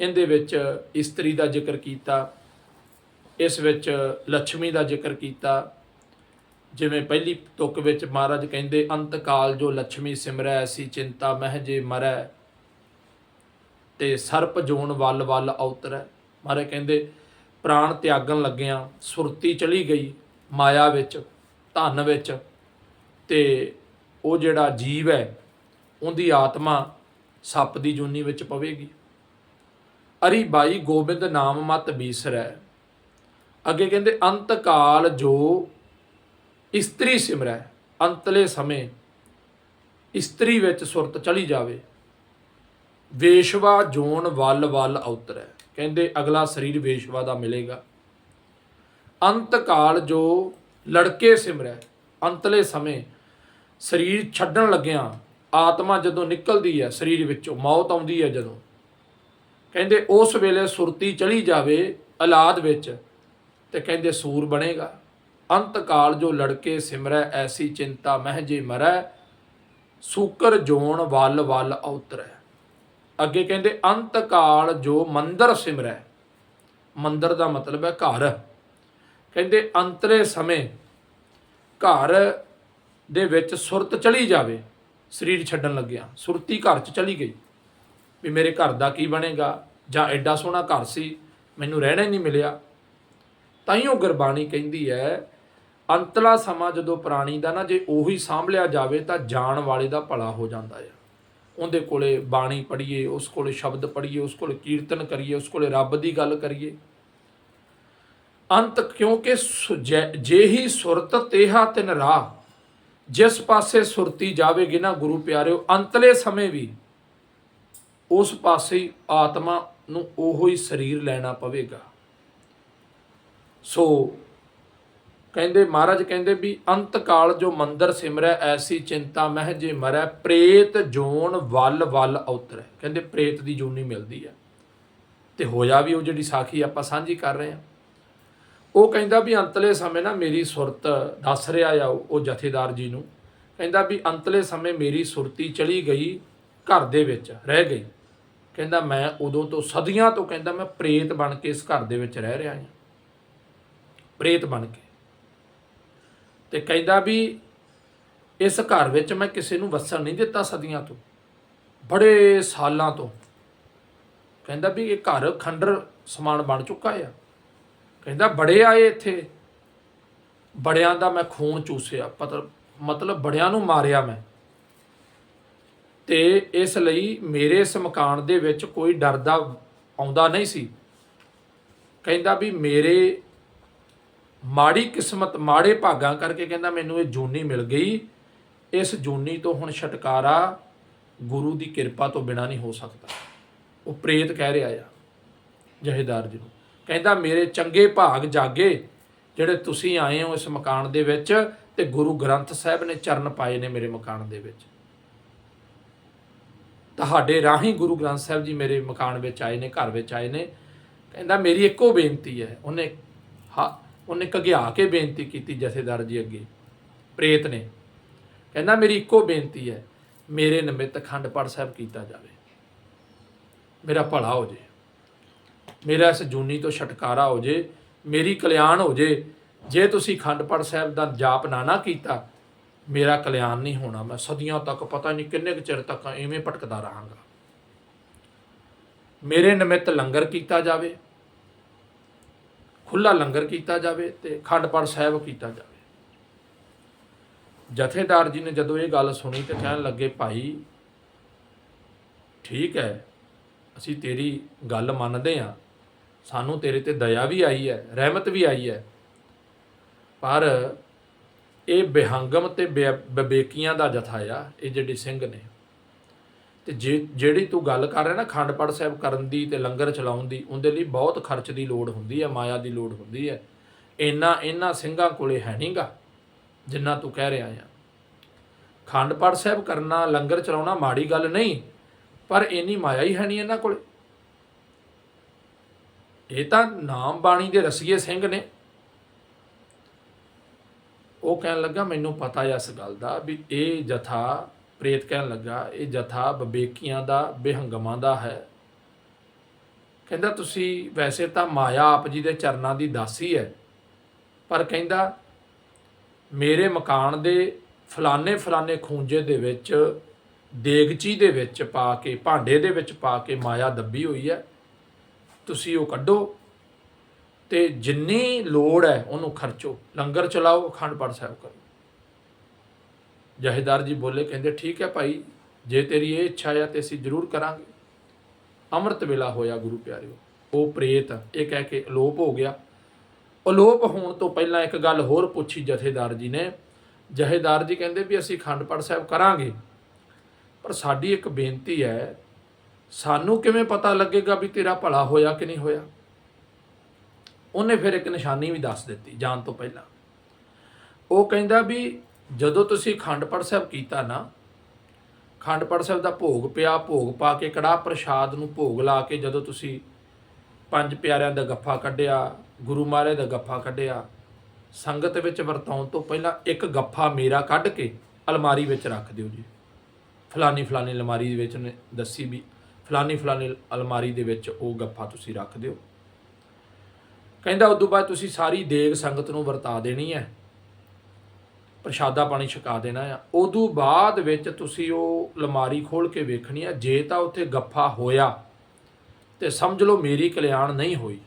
ਇਹਦੇ ਵਿੱਚ ਇਸਤਰੀ ਦਾ ਜ਼ਿਕਰ ਕੀਤਾ, ਇਸ ਵਿੱਚ ਲక్ష్ਮੀ ਦਾ ਜ਼ਿਕਰ ਕੀਤਾ। ਜਿਵੇਂ ਪਹਿਲੀ ਤੁਕ ਵਿੱਚ ਮਹਾਰਾਜ ਕਹਿੰਦੇ ਅੰਤ ਕਾਲ ਜੋ ਲక్ష్ਮੀ ਸਿਮਰੈ ਐਸੀ ਚਿੰਤਾ ਮਹਿ ਜੇ ਮਰੈ। ਤੇ ਸਰਪ ਜੋਣ ਵੱਲ ਵੱਲ ਔਤਰੈ ਮਹਾਰਾਜ ਕਹਿੰਦੇ, ਪ੍ਰਾਣ ਤਿਆਗਣ ਲੱਗਿਆਂ ਸੁਰਤੀ ਚਲੀ ਗਈ। ਮਾਇਆ ਵਿੱਚ, ਧਨ ਵਿੱਚ ਤੇ ਉਹ ਜਿਹੜਾ ਜੀਵ ਹੈ, ਉਹਦੀ ਆਤਮਾ ਸੱਪ ਦੀ ਜੂਨੀ ਵਿੱਚ ਪਵੇਗੀ। ਅਰੀ ਬਾਈ ਗੋਬਿੰਦ ਨਾਮ ਮਤ ਬੀਸਰੈ। ਅੱਗੇ ਕਹਿੰਦੇ, ਅੰਤ ਕਾਲ ਜੋ ਇਸਤਰੀ ਸਿਮਰੈ, ਅੰਤਲੇ ਸਮੇਂ ਇਸਤਰੀ ਵਿੱਚ ਸੁਰਤ ਚਲੀ ਜਾਵੇ। ਵੇਸ਼ਵਾ ਜੋਨ ਵੱਲ ਵੱਲ ਉਤਰੈ ਕਹਿੰਦੇ, ਅਗਲਾ ਸਰੀਰ ਵੇਸ਼ਵਾ ਦਾ ਮਿਲੇਗਾ। ਅੰਤ ਕਾਲ ਜੋ ਲੜਕੇ ਸਿਮਰੈ, ਅੰਤਲੇ ਸਮੇਂ ਸਰੀਰ ਛੱਡਣ ਲੱਗਿਆਂ, ਆਤਮਾ ਜਦੋਂ ਨਿਕਲਦੀ ਹੈ ਸਰੀਰ ਵਿੱਚੋਂ, ਮੌਤ ਆਉਂਦੀ ਹੈ ਜਦੋਂ। ਕਹਿੰਦੇ ਉਸ ਵੇਲੇ ਸੁਰਤੀ ਚਲੀ ਜਾਵੇ ਔਲਾਦ ਵਿੱਚ, ਤੇ ਕਹਿੰਦੇ ਸੂਰ ਬਣੇਗਾ। ਅੰਤ ਕਾਲ ਜੋ ਲੜਕੇ ਸਿਮਰੈ, ਐਸੀ ਚਿੰਤਾ ਮਹਿ ਜੇ ਮਰੈ, ਸੂਕਰ ਜੋਣ ਵੱਲ ਵੱਲ ਔਤਰੈ। ਅੱਗੇ ਕਹਿੰਦੇ ਅੰਤ ਕਾਲ ਜੋ ਮੰਦਰ ਸਿਮਰੈ, ਮੰਦਰ ਦਾ ਮਤਲਬ ਹੈ ਘਰ। ਕਹਿੰਦੇ ਅੰਤਰੇ ਸਮੇਂ ਘਰ ਦੇ ਵਿੱਚ ਸੁਰਤ ਚਲੀ ਜਾਵੇ, ਸਰੀਰ ਛੱਡਣ ਲੱਗਿਆ। ਸੁਰਤੀ ਘਰ 'ਚ ਚਲੀ ਗਈ। ਵੀ ਮੇਰੇ ਘਰ ਦਾ ਕੀ ਬਣੇਗਾ? ਜਾਂ ਐਡਾ ਸੋਹਣਾ ਘਰ ਸੀ, ਮੈਨੂੰ ਰਹਿਣਾ ਹੀ ਨਹੀਂ ਮਿਲਿਆ। ਤਾਂ ਹੀ ਉਹ ਗੁਰਬਾਣੀ ਕਹਿੰਦੀ ਹੈ, ਅੰਤਲਾ ਸਮਾਂ ਜਦੋਂ ਪ੍ਰਾਣੀ ਦਾ ਨਾ ਜੇ ਉਹੀ ਸਾਂਭ ਲਿਆ ਜਾਵੇ, ਤਾਂ ਜਾਣ ਵਾਲੇ ਦਾ ਭਲਾ ਹੋ ਜਾਂਦਾ ਹੈ। ਉਹਦੇ ਕੋਲੇ ਬਾਣੀ ਪੜ੍ਹੀਏ, ਉਸ ਕੋਲੇ ਸ਼ਬਦ ਪੜ੍ਹੀਏ, ਉਸ ਕੋਲੇ ਕੀਰਤਨ ਕਰੀਏ, ਉਸ ਕੋਲੇ ਰੱਬ ਦੀ ਗੱਲ ਕਰੀਏ। ਅੰਤ ਕਿਉਂਕਿ ਸੁ- ਜੈ- ਜਿਹੀ ਸੁਰਤ ਤੇਹਾ ਤਿਨ ਰਾਹ, ਜਿਸ ਪਾਸੇ ਸੁਰਤੀ ਜਾਵੇਗੀ ਨਾ ਗੁਰੂ ਪਿਆਰਿਓ, ਅੰਤਲੇ ਸਮੇਂ ਵੀ ਉਸ ਪਾਸੇ ਆਤਮਾ ਨੂੰ ਉਹੋ ਹੀ ਸਰੀਰ ਲੈਣਾ ਪਵੇਗਾ। ਸੋ ਕਹਿੰਦੇ, ਮਹਾਰਾਜ ਕਹਿੰਦੇ ਵੀ ਅੰਤ ਕਾਲ ਜੋ ਮੰਦਰ ਸਿਮਰੈ, ਐਸੀ ਚਿੰਤਾ ਮਹਿ ਜੇ ਮਰੈ, ਪ੍ਰੇਤ ਜੋਨ ਵੱਲ ਵੱਲ ਉਤਰੈ ਕਹਿੰਦੇ, ਪ੍ਰੇਤ ਦੀ ਜੂਨੀ ਮਿਲਦੀ ਹੈ। ਤੇ ਹੋਇਆ ਵੀ ਉਹ ਜਿਹੜੀ ਸਾਖੀ ਆਪਾਂ ਸਾਂਝੀ ਕਰ ਰਹੇ ਹਾਂ। ਉਹ ਕਹਿੰਦਾ ਵੀ ਅੰਤਲੇ ਸਮੇਂ ਨਾ ਮੇਰੀ ਸੁਰਤ ਦੱਸ ਰਿਹਾ ਆ ਉਹ ਉਹ ਜਥੇਦਾਰ ਜੀ ਨੂੰ। ਕਹਿੰਦਾ ਵੀ ਅੰਤਲੇ ਸਮੇਂ ਮੇਰੀ ਸੁਰਤੀ ਚਲੀ ਗਈ ਘਰ ਦੇ ਵਿੱਚ, ਰਹਿ ਗਈ। ਕਹਿੰਦਾ ਮੈਂ ਉਦੋਂ ਤੋਂ ਸਦੀਆਂ ਤੋਂ ਕਹਿੰਦਾ ਮੈਂ ਪ੍ਰੇਤ ਬਣ ਕੇ ਇਸ ਘਰ ਦੇ ਵਿੱਚ ਰਹਿ ਰਿਹਾ ਹਾਂ ਪ੍ਰੇਤ ਬਣ ਕੇ। ਤੇ ਕਹਿੰਦਾ ਵੀ ਇਸ ਘਰ ਵਿੱਚ ਮੈਂ ਕਿਸੇ ਨੂੰ ਵਸਣ ਨਹੀਂ ਦਿੱਤਾ ਸਦੀਆਂ ਤੋਂ। ਬੜੇ ਸਾਲਾਂ ਤੋਂ। ਕਹਿੰਦਾ ਵੀ ਇਹ ਘਰ ਖੰਡਰ ਸਮਾਨ ਬਣ ਚੁੱਕਾ ਆ। ਕਹਿੰਦਾ ਬੜੇ ਆਏ ਇੱਥੇ। ਬੜਿਆਂ ਦਾ ਮੈਂ ਖੂਨ ਚੂਸਿਆ। ਮਤਲਬ ਮਤਲਬ ਬੜਿਆਂ ਨੂੰ ਮਾਰਿਆ ਮੈਂ। ਤੇ ਇਸ ਲਈ ਮੇਰੇ ਇਸ ਮਕਾਨ ਦੇ ਵਿੱਚ ਕੋਈ ਡਰਦਾ ਆਉਂਦਾ ਨਹੀਂ ਸੀ। ਕਹਿੰਦਾ ਵੀ ਮੇਰੇ ਮਾੜੀ ਕਿਸਮਤ, ਮਾੜੇ ਭਾਗਾਂ ਕਰਕੇ ਕਹਿੰਦਾ ਮੈਨੂੰ ਇਹ ਜੂਨੀ ਮਿਲ ਗਈ। ਇਸ ਜੂਨੀ ਤੋਂ ਹੁਣ ਛਟਕਾਰਾ ਗੁਰੂ ਦੀ ਕਿਰਪਾ ਤੋਂ ਬਿਨਾ ਨਹੀਂ ਹੋ ਸਕਦਾ। ਉਹ ਪ੍ਰੇਤ ਕਹਿ ਰਿਹਾ ਆ, ਜਹੇਦਾਰ ਜੀ ਨੂੰ। ਕਹਿੰਦਾ, ਮੇਰੇ ਚੰਗੇ ਭਾਗ ਜਾਗੇ, ਜਿਹੜੇ ਤੁਸੀਂ ਆਏ ਹੋ ਇਸ ਮਕਾਨ ਦੇ ਵਿੱਚ ਤੇ ਗੁਰੂ ਗ੍ਰੰਥ ਸਾਹਿਬ ਨੇ ਚਰਨ ਪਾਏ ਨੇ ਮੇਰੇ ਮਕਾਨ ਦੇ ਵਿੱਚ। ਤੁਹਾਡੇ ਰਾਹੀਂ ਗੁਰੂ ਗ੍ਰੰਥ ਸਾਹਿਬ ਜੀ ਮੇਰੇ ਮਕਾਨ ਵਿੱਚ ਆਏ ਨੇ, ਘਰ ਵਿੱਚ ਆਏ ਨੇ। ਕਹਿੰਦਾ, ਮੇਰੀ ਇੱਕੋ ਬੇਨਤੀ ਹੈ। ਉਹਨੇ ਹਾਂ, ਉਹਨੇ ਕਗਿਆ ਕੇ ਬੇਨਤੀ ਕੀਤੀ ਜਥੇਦਾਰ ਜੀ ਅੱਗੇ, ਪ੍ਰੇਤ ਨੇ। ਕਹਿੰਦਾ, ਮੇਰੀ ਇੱਕੋ ਬੇਨਤੀ ਹੈ, ਮੇਰੇ ਨਿਮਿਤ ਅਖੰਡ ਪਾਠ ਸਾਹਿਬ ਕੀਤਾ ਜਾਵੇ। ਮੇਰਾ ਭਲਾ ਹੋ ਜੇ। ਮੇਰਾ ਇਸ ਜੂਨੀ ਤੋਂ ਛਟਕਾਰਾ ਹੋ ਜੇ, ਮੇਰੀ ਕਲਿਆਣ ਹੋ ਜੇ ਜੇ ਤੁਸੀਂ ਖੰਡ ਪਾਠ ਸਾਹਿਬ ਦਾ ਜਾਪ ਨਾ ਨਾ ਕੀਤਾ, ਮੇਰਾ ਕਲਿਆਣ ਨਹੀਂ ਹੋਣਾ। ਮੈਂ ਸਦੀਆਂ ਤੱਕ ਪਤਾ ਨਹੀਂ ਕਿੰਨੇ ਕੁ ਚਿਰ ਤੱਕ ਐਵੇਂ ਭਟਕਦਾ ਰਹਾਂਗਾ। ਮੇਰੇ ਨਿਮਿਤ ਲੰਗਰ ਕੀਤਾ ਜਾਵੇ ਖੁੱਲਾ ਲੰਗਰ ਕੀਤਾ ਜਾਵੇ ਤੇ ਅਖੰਡ ਪਾਠ ਸਾਹਿਬ ਕੀਤਾ ਜਾਵੇ। ਜਥੇਦਾਰ ਜੀ ਨੇ ਜਦੋਂ ਇਹ ਗੱਲ ਸੁਣੀ ਤੇ ਕਹਿਣ ਲੱਗੇ, ਭਾਈ, ਠੀਕ ਹੈ ਅਸੀਂ ਤੇਰੀ ਗੱਲ ਮੰਨਦੇ ਹਾਂ। ਸਾਨੂੰ ਤੇਰੇ ਤੇ ਦਇਆ ਵੀ ਆਈ ਹੈ, ਰਹਿਮਤ ਵੀ ਆਈ ਹੈ। ਪਰ ਇਹ ਬਿਹੰਗਮ ਤੇ ਬੇ- ਵਿਵੇਕੀਆਂ ਦਾ ਜਥਾ ਆ, ਇਹ ਜਿਹੜੇ ਸਿੰਘ ਨੇ। ਤੇ ਜੇ, ਜਿਹੜੀ ਤੂੰ ਗੱਲ ਕਰ ਰਿਹਾ ਨਾ ਖੰਡ ਪਾਠ ਸਾਹਿਬ ਕਰਨ ਦੀ ਤੇ ਲੰਗਰ ਚਲਾਉਣ ਦੀ, ਉਹਦੇ ਲਈ ਬਹੁਤ ਖਰਚ ਦੀ ਲੋੜ ਹੁੰਦੀ ਹੈ, ਮਾਇਆ ਦੀ ਲੋੜ ਹੁੰਦੀ ਹੈ। ਇੰਨਾ ਇਹਨਾਂ ਸਿੰਘਾਂ ਕੋਲੇ ਹੈ ਨਹੀਂਗਾ ਜਿੰਨਾ ਤੂੰ ਕਹਿ ਰਿਹਾ ਆ। ਖੰਡ ਪਾਠ ਸਾਹਿਬ ਕਰਨਾ, ਲੰਗਰ ਚਲਾਉਣਾ ਮਾੜੀ ਗੱਲ ਨਹੀਂ ਪਰ ਇੰਨੀ ਮਾਇਆ ਹੀ ਹੈ ਨਹੀਂ ਇਹਨਾਂ ਕੋਲ। ਇਹ ਤਾਂ ਨਾਮ ਬਾਣੀ ਦੇ ਰਸੀਏ ਸਿੰਘ ਨੇ। ਉਹ ਕਹਿਣ ਲੱਗਾ, ਮੈਨੂੰ ਪਤਾ ਹੈ ਇਸ ਗੱਲ ਦਾ ਵੀ ਇਹ ਜਥਾ, ਪ੍ਰੇਤ ਕਹਿਣ ਲੱਗਾ, ਇਹ ਜਥਾ ਬਬੇਕੀਆਂ ਦਾ, ਬਿਹੰਗਮਾਂ ਦਾ ਹੈ। ਕਹਿੰਦਾ, ਤੁਸੀਂ ਵੈਸੇ ਤਾਂ ਮਾਇਆ ਆਪ ਜੀ ਦੇ ਚਰਨਾਂ ਦੀ ਦਾਸੀ ਹੈ, ਪਰ ਕਹਿੰਦਾ, ਮੇਰੇ ਮਕਾਨ ਦੇ ਫਲਾਣੇ ਫਲਾਣੇ ਖੂੰਜੇ ਦੇ ਵਿੱਚ ਦੇਗਚੀ ਦੇ ਵਿੱਚ ਪਾ ਕੇ, ਭਾਂਡੇ ਦੇ ਵਿੱਚ ਪਾ ਕੇ ਮਾਇਆ ਦੱਬੀ ਹੋਈ ਹੈ। ਤੁਸੀਂ ਉਹ ਕੱਢੋ ਤੇ ਜਿੰਨੀ ਲੋੜ ਹੈ ਉਹਨੂੰ ਖਰਚੋ। ਲੰਗਰ ਚਲਾਓ, ਅਖੰਡ ਪਾਠ ਸਾਹਿਬ ਕਰੋ। ਜਹੇਦਾਰ ਜੀ ਬੋਲੇ, ਕਹਿੰਦੇ, ਠੀਕ ਹੈ ਭਾਈ, ਜੇ ਤੇਰੀ ਇਹ ਇੱਛਾ ਹੈ ਤੇ ਅਸੀਂ ਜ਼ਰੂਰ ਕਰਾਂਗੇ। ਅੰਮ੍ਰਿਤ ਵੇਲਾ ਹੋਇਆ ਗੁਰੂ ਪਿਆਰਿਓ। ਉਹ ਪ੍ਰੇਤ, ਇਹ ਕਹਿ ਕੇ ਅਲੋਪ ਹੋ ਗਿਆ। ਅਲੋਪ ਹੋਣ ਤੋਂ ਪਹਿਲਾਂ ਇੱਕ ਗੱਲ ਹੋਰ ਪੁੱਛੀ ਜਥੇਦਾਰ ਜੀ ਨੇ। ਜਹੇਦਾਰ ਜੀ ਕਹਿੰਦੇ ਵੀ ਅਸੀਂ ਅਖੰਡ ਪਾਠ ਸਾਹਿਬ ਕਰਾਂਗੇ। ਪਰ ਸਾਡੀ ਇੱਕ ਬੇਨਤੀ ਹੈ, ਸਾਨੂੰ ਕਿਵੇਂ ਪਤਾ ਲੱਗੇਗਾ ਵੀ ਤੇਰਾ ਭਲਾ ਹੋਇਆ ਕਿ ਨਹੀਂ ਹੋਇਆ? ਉਹਨੇ ਫਿਰ ਇੱਕ ਨਿਸ਼ਾਨੀ ਵੀ ਦੱਸ ਦਿੱਤੀ ਜਾਣ ਤੋਂ ਪਹਿਲਾਂ। ਉਹ ਕਹਿੰਦਾ ਵੀ ਜਦੋਂ ਤੁਸੀਂ ਅਖੰਡ ਸਾਹਿਬ ਕੀਤਾ ਨਾ ਅਖੰਡ ਸਾਹਿਬ ਦਾ ਭੋਗ ਪਿਆ, ਭੋਗ ਪਾ ਕੇ ਕੜਾਹ ਪ੍ਰਸ਼ਾਦ ਨੂੰ ਭੋਗ ਲਾ ਕੇ ਜਦੋਂ ਤੁਸੀਂ ਪੰਜ ਪਿਆਰਿਆਂ ਦਾ ਗੱਫਾ ਕੱਢਿਆ, ਗੁਰੂ ਮਹਾਰਾਜ ਦਾ ਗੱਫਾ ਕੱਢਿਆ, ਸੰਗਤ ਵਿੱਚ ਵਰਤਾਉਣ ਤੋਂ ਪਹਿਲਾਂ ਇੱਕ ਗੱਫਾ ਮੇਰਾ ਕੱਢ ਕੇ ਅਲਮਾਰੀ ਵਿੱਚ ਰੱਖ ਦਿਓ ਜੀ। ਫਲਾਨੀ ਫਲਾਨੀ ਅਲਮਾਰੀ ਦੇ ਵਿੱਚ ਨੇ ਦੱਸੀ ਵੀ ਫਲਾਨੀ ਫਲਾਨੀ ਅਲਮਾਰੀ ਦੇ ਵਿੱਚ ਉਹ ਗੱਫਾ ਤੁਸੀਂ ਰੱਖ ਦਿਓ। ਕਹਿੰਦਾ ਉਦੋਂ ਬਾਅਦ ਤੁਸੀਂ ਸਾਰੀ ਦੇਗ ਸੰਗਤ ਨੂੰ ਵਰਤਾ ਦੇਣੀ ਹੈ। ਪ੍ਰਸ਼ਾਦਾ ਪਾਣੀ ਛਕਾ ਦੇਣਾ ਆ। ਉਦੋਂ ਬਾਅਦ ਵਿੱਚ ਤੁਸੀਂ ਉਹ ਅਲਮਾਰੀ ਖੋਲ ਕੇ ਵੇਖਣੀ ਆ। ਜੇ ਤਾਂ ਉੱਥੇ ਗੱਫਾ ਹੋਇਆ ਤੇ ਸਮਝ ਲਓ ਮੇਰੀ ਕਲਿਆਣ ਨਹੀਂ ਹੋਈ।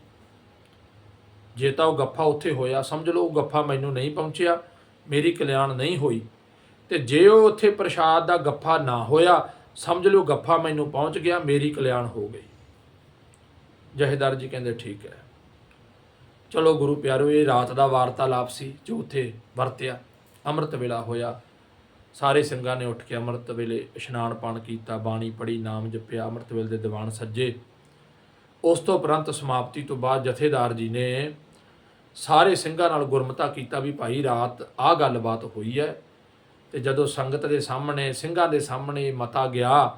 ਜੇ ਤਾਂ ਉਹ ਗੱਫਾ ਉੱਥੇ ਹੋਇਆ, ਸਮਝ ਲਓ ਉਹ ਗੱਫਾ ਮੈਨੂੰ ਨਹੀਂ ਪਹੁੰਚਿਆ, ਮੇਰੀ ਕਲਿਆਣ ਨਹੀਂ ਹੋਈ। ਤੇ ਜੇ ਉਹ ਉੱਥੇ ਪ੍ਰਸ਼ਾਦ ਦਾ ਗੱਫਾ ਨਾ ਹੋਇਆ, ਸਮਝ ਲਓ ਗੱਫਾ ਮੈਨੂੰ ਪਹੁੰਚ ਗਿਆ, ਮੇਰੀ ਕਲਿਆਣ ਹੋ ਗਈ। ਜਹੇਦਾਰ ਜੀ ਕਹਿੰਦੇ, ਠੀਕ ਹੈ। ਚਲੋ ਗੁਰੂ ਪਿਆਰੋ, ਇਹ ਰਾਤ ਦਾ ਵਾਰਤਾਲਾਪ ਸੀ ਜੋ ਉੱਥੇ ਵਰਤਿਆ। ਅੰਮ੍ਰਿਤ ਵੇਲਾ ਹੋਇਆ। ਸਾਰੇ ਸਿੰਘਾਂ ਨੇ ਉੱਠ ਕੇ ਅੰਮ੍ਰਿਤ ਵੇਲੇ ਇਸ਼ਨਾਨ ਪਾਣ ਕੀਤਾ, ਬਾਣੀ ਪੜੀ ਨਾਮ ਜਪਿਆ, ਅੰਮ੍ਰਿਤ ਵੇਲੇ ਦੇ ਦੀਵਾਨ ਸੱਜੇ। ਉਸ ਤੋਂ ਉਪਰੰਤ ਸਮਾਪਤੀ ਤੋਂ ਬਾਅਦ ਜਥੇਦਾਰ ਜੀ ਨੇ ਸਾਰੇ ਸਿੰਘਾਂ ਨਾਲ ਗੁਰਮਤਾ ਕੀਤਾ ਵੀ ਭਾਈ ਰਾਤ ਆਹ ਗੱਲਬਾਤ ਹੋਈ ਹੈ। ਤੇ ਜਦੋਂ ਸੰਗਤ ਦੇ ਸਾਹਮਣੇ, ਸਿੰਘਾਂ ਦੇ ਸਾਹਮਣੇ ਮਤਾ ਗਿਆ,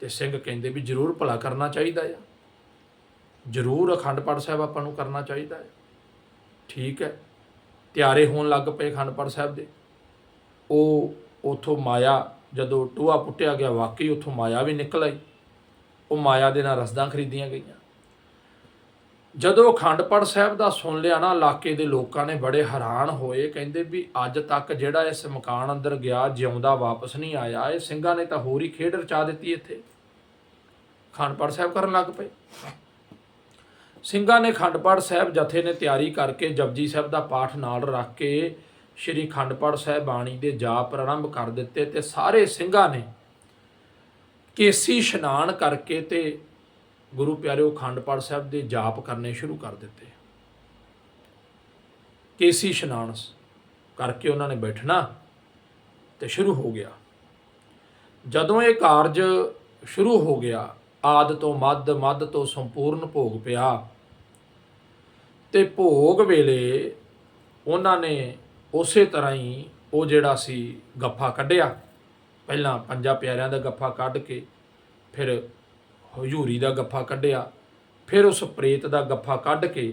ਤੇ ਸਿੰਘ ਕਹਿੰਦੇ ਵੀ ਜ਼ਰੂਰ ਭਲਾ ਕਰਨਾ ਚਾਹੀਦਾ ਆ। ਜ਼ਰੂਰ ਅਖੰਡ ਪਾਠ ਸਾਹਿਬ ਆਪਾਂ ਨੂੰ ਕਰਨਾ ਚਾਹੀਦਾ ਹੈ ਠੀਕ ਹੈ। ਤਿਆਰੇ ਹੋਣ ਲੱਗ ਪਏ ਅਖੰਡ ਪਾਠ ਸਾਹਿਬ ਦੇ। ਉਹ ਉਥੋਂ ਮਾਇਆ, ਜਦੋਂ ਟੂਆ ਪੁੱਟਿਆ ਗਿਆ, ਵਾਕਈ ਉਥੋਂ ਮਾਇਆ ਵੀ ਨਿਕਲ ਆਈ। ਉਹ ਮਾਇਆ ਦੇ ਨਾਲ ਰਸਦਾਂ ਖਰੀਦੀਆਂ ਗਈਆਂ। ਜਦੋਂ ਅਖੰਡ ਪਾਠ ਸਾਹਿਬ ਦਾ ਸੁਣ ਲਿਆ ਨਾ, ਇਲਾਕੇ ਦੇ ਲੋਕਾਂ ਨੇ ਬੜੇ ਹੈਰਾਨ ਹੋਏ। ਕਹਿੰਦੇ ਵੀ ਅੱਜ ਤੱਕ ਜਿਹੜਾ ਇਸ ਮਕਾਨ ਅੰਦਰ ਗਿਆ, ਜਿਉਂਦਾ ਵਾਪਸ ਨਹੀਂ ਆਇਆ। ਇਹ ਸਿੰਘਾਂ ਨੇ ਤਾਂ ਹੋਰ ਹੀ ਖੇਡ ਰਚਾ ਦਿੱਤੀ ਇੱਥੇ। ਅਖੰਡ ਪਾਠ ਸਾਹਿਬ ਕਰਨ ਲੱਗ ਪਏ। ਸਿੰਘਾਂ ਨੇ ਅਖੰਡ ਪਾਠ ਸਾਹਿਬ ਜਥੇ ਨੇ ਤਿਆਰੀ ਕਰਕੇ ਜਪਜੀ ਸਾਹਿਬ ਦਾ ਪਾਠ ਨਾਲ ਰੱਖ ਕੇ ਸ੍ਰੀ ਅਖੰਡ ਪਾਠ ਸਾਹਿਬ ਬਾਣੀ ਦੇ ਜਾਪ ਪ੍ਰਾਰੰਭ ਕਰ ਦਿੱਤੇ ਤੇ ਸਾਰੇ ਸਿੰਘਾਂ ਨੇ ਕੇਸੀ ਇਸ਼ਨਾਨ ਕਰਕੇ ਤੇ ਗੁਰੂ ਪਿਆਰਿਓ ਅਖੰਡ ਪਾਠ ਸਾਹਿਬ ਦੇ ਜਾਪ ਕਰਨੇ ਸ਼ੁਰੂ ਕਰ ਦਿੱਤੇ। ਕੇਸੀ ਇਸ਼ਨਾਨ ਕਰਕੇ ਉਹਨਾਂ ਨੇ ਬੈਠਣਾ ਤੇ ਸ਼ੁਰੂ ਹੋ ਗਿਆ। ਜਦੋਂ ਇਹ ਕਾਰਜ ਸ਼ੁਰੂ ਹੋ ਗਿਆ, ਆਦ ਤੋਂ ਮੱਧ ਮੱਧ ਤੋਂ ਸੰਪੂਰਨ ਭੋਗ ਪਿਆ ਤੇ ਭੋਗ ਵੇਲੇ ਉਹਨਾਂ ਨੇ ਉਸੇ ਤਰ੍ਹਾਂ ਹੀ ਉਹ ਜਿਹੜਾ ਸੀ ਗੱਫਾ ਕੱਢਿਆ। ਪਹਿਲਾਂ ਪੰਜਾਂ ਪਿਆਰਿਆਂ ਦਾ ਗੱਫਾ ਕੱਢ ਕੇ ਫਿਰ ਹਜੂਰੀ ਦਾ ਗੱਫਾ ਕੱਢਿਆ, ਫਿਰ ਉਸ ਪ੍ਰੇਤ ਦਾ ਗੱਫਾ ਕੱਢ ਕੇ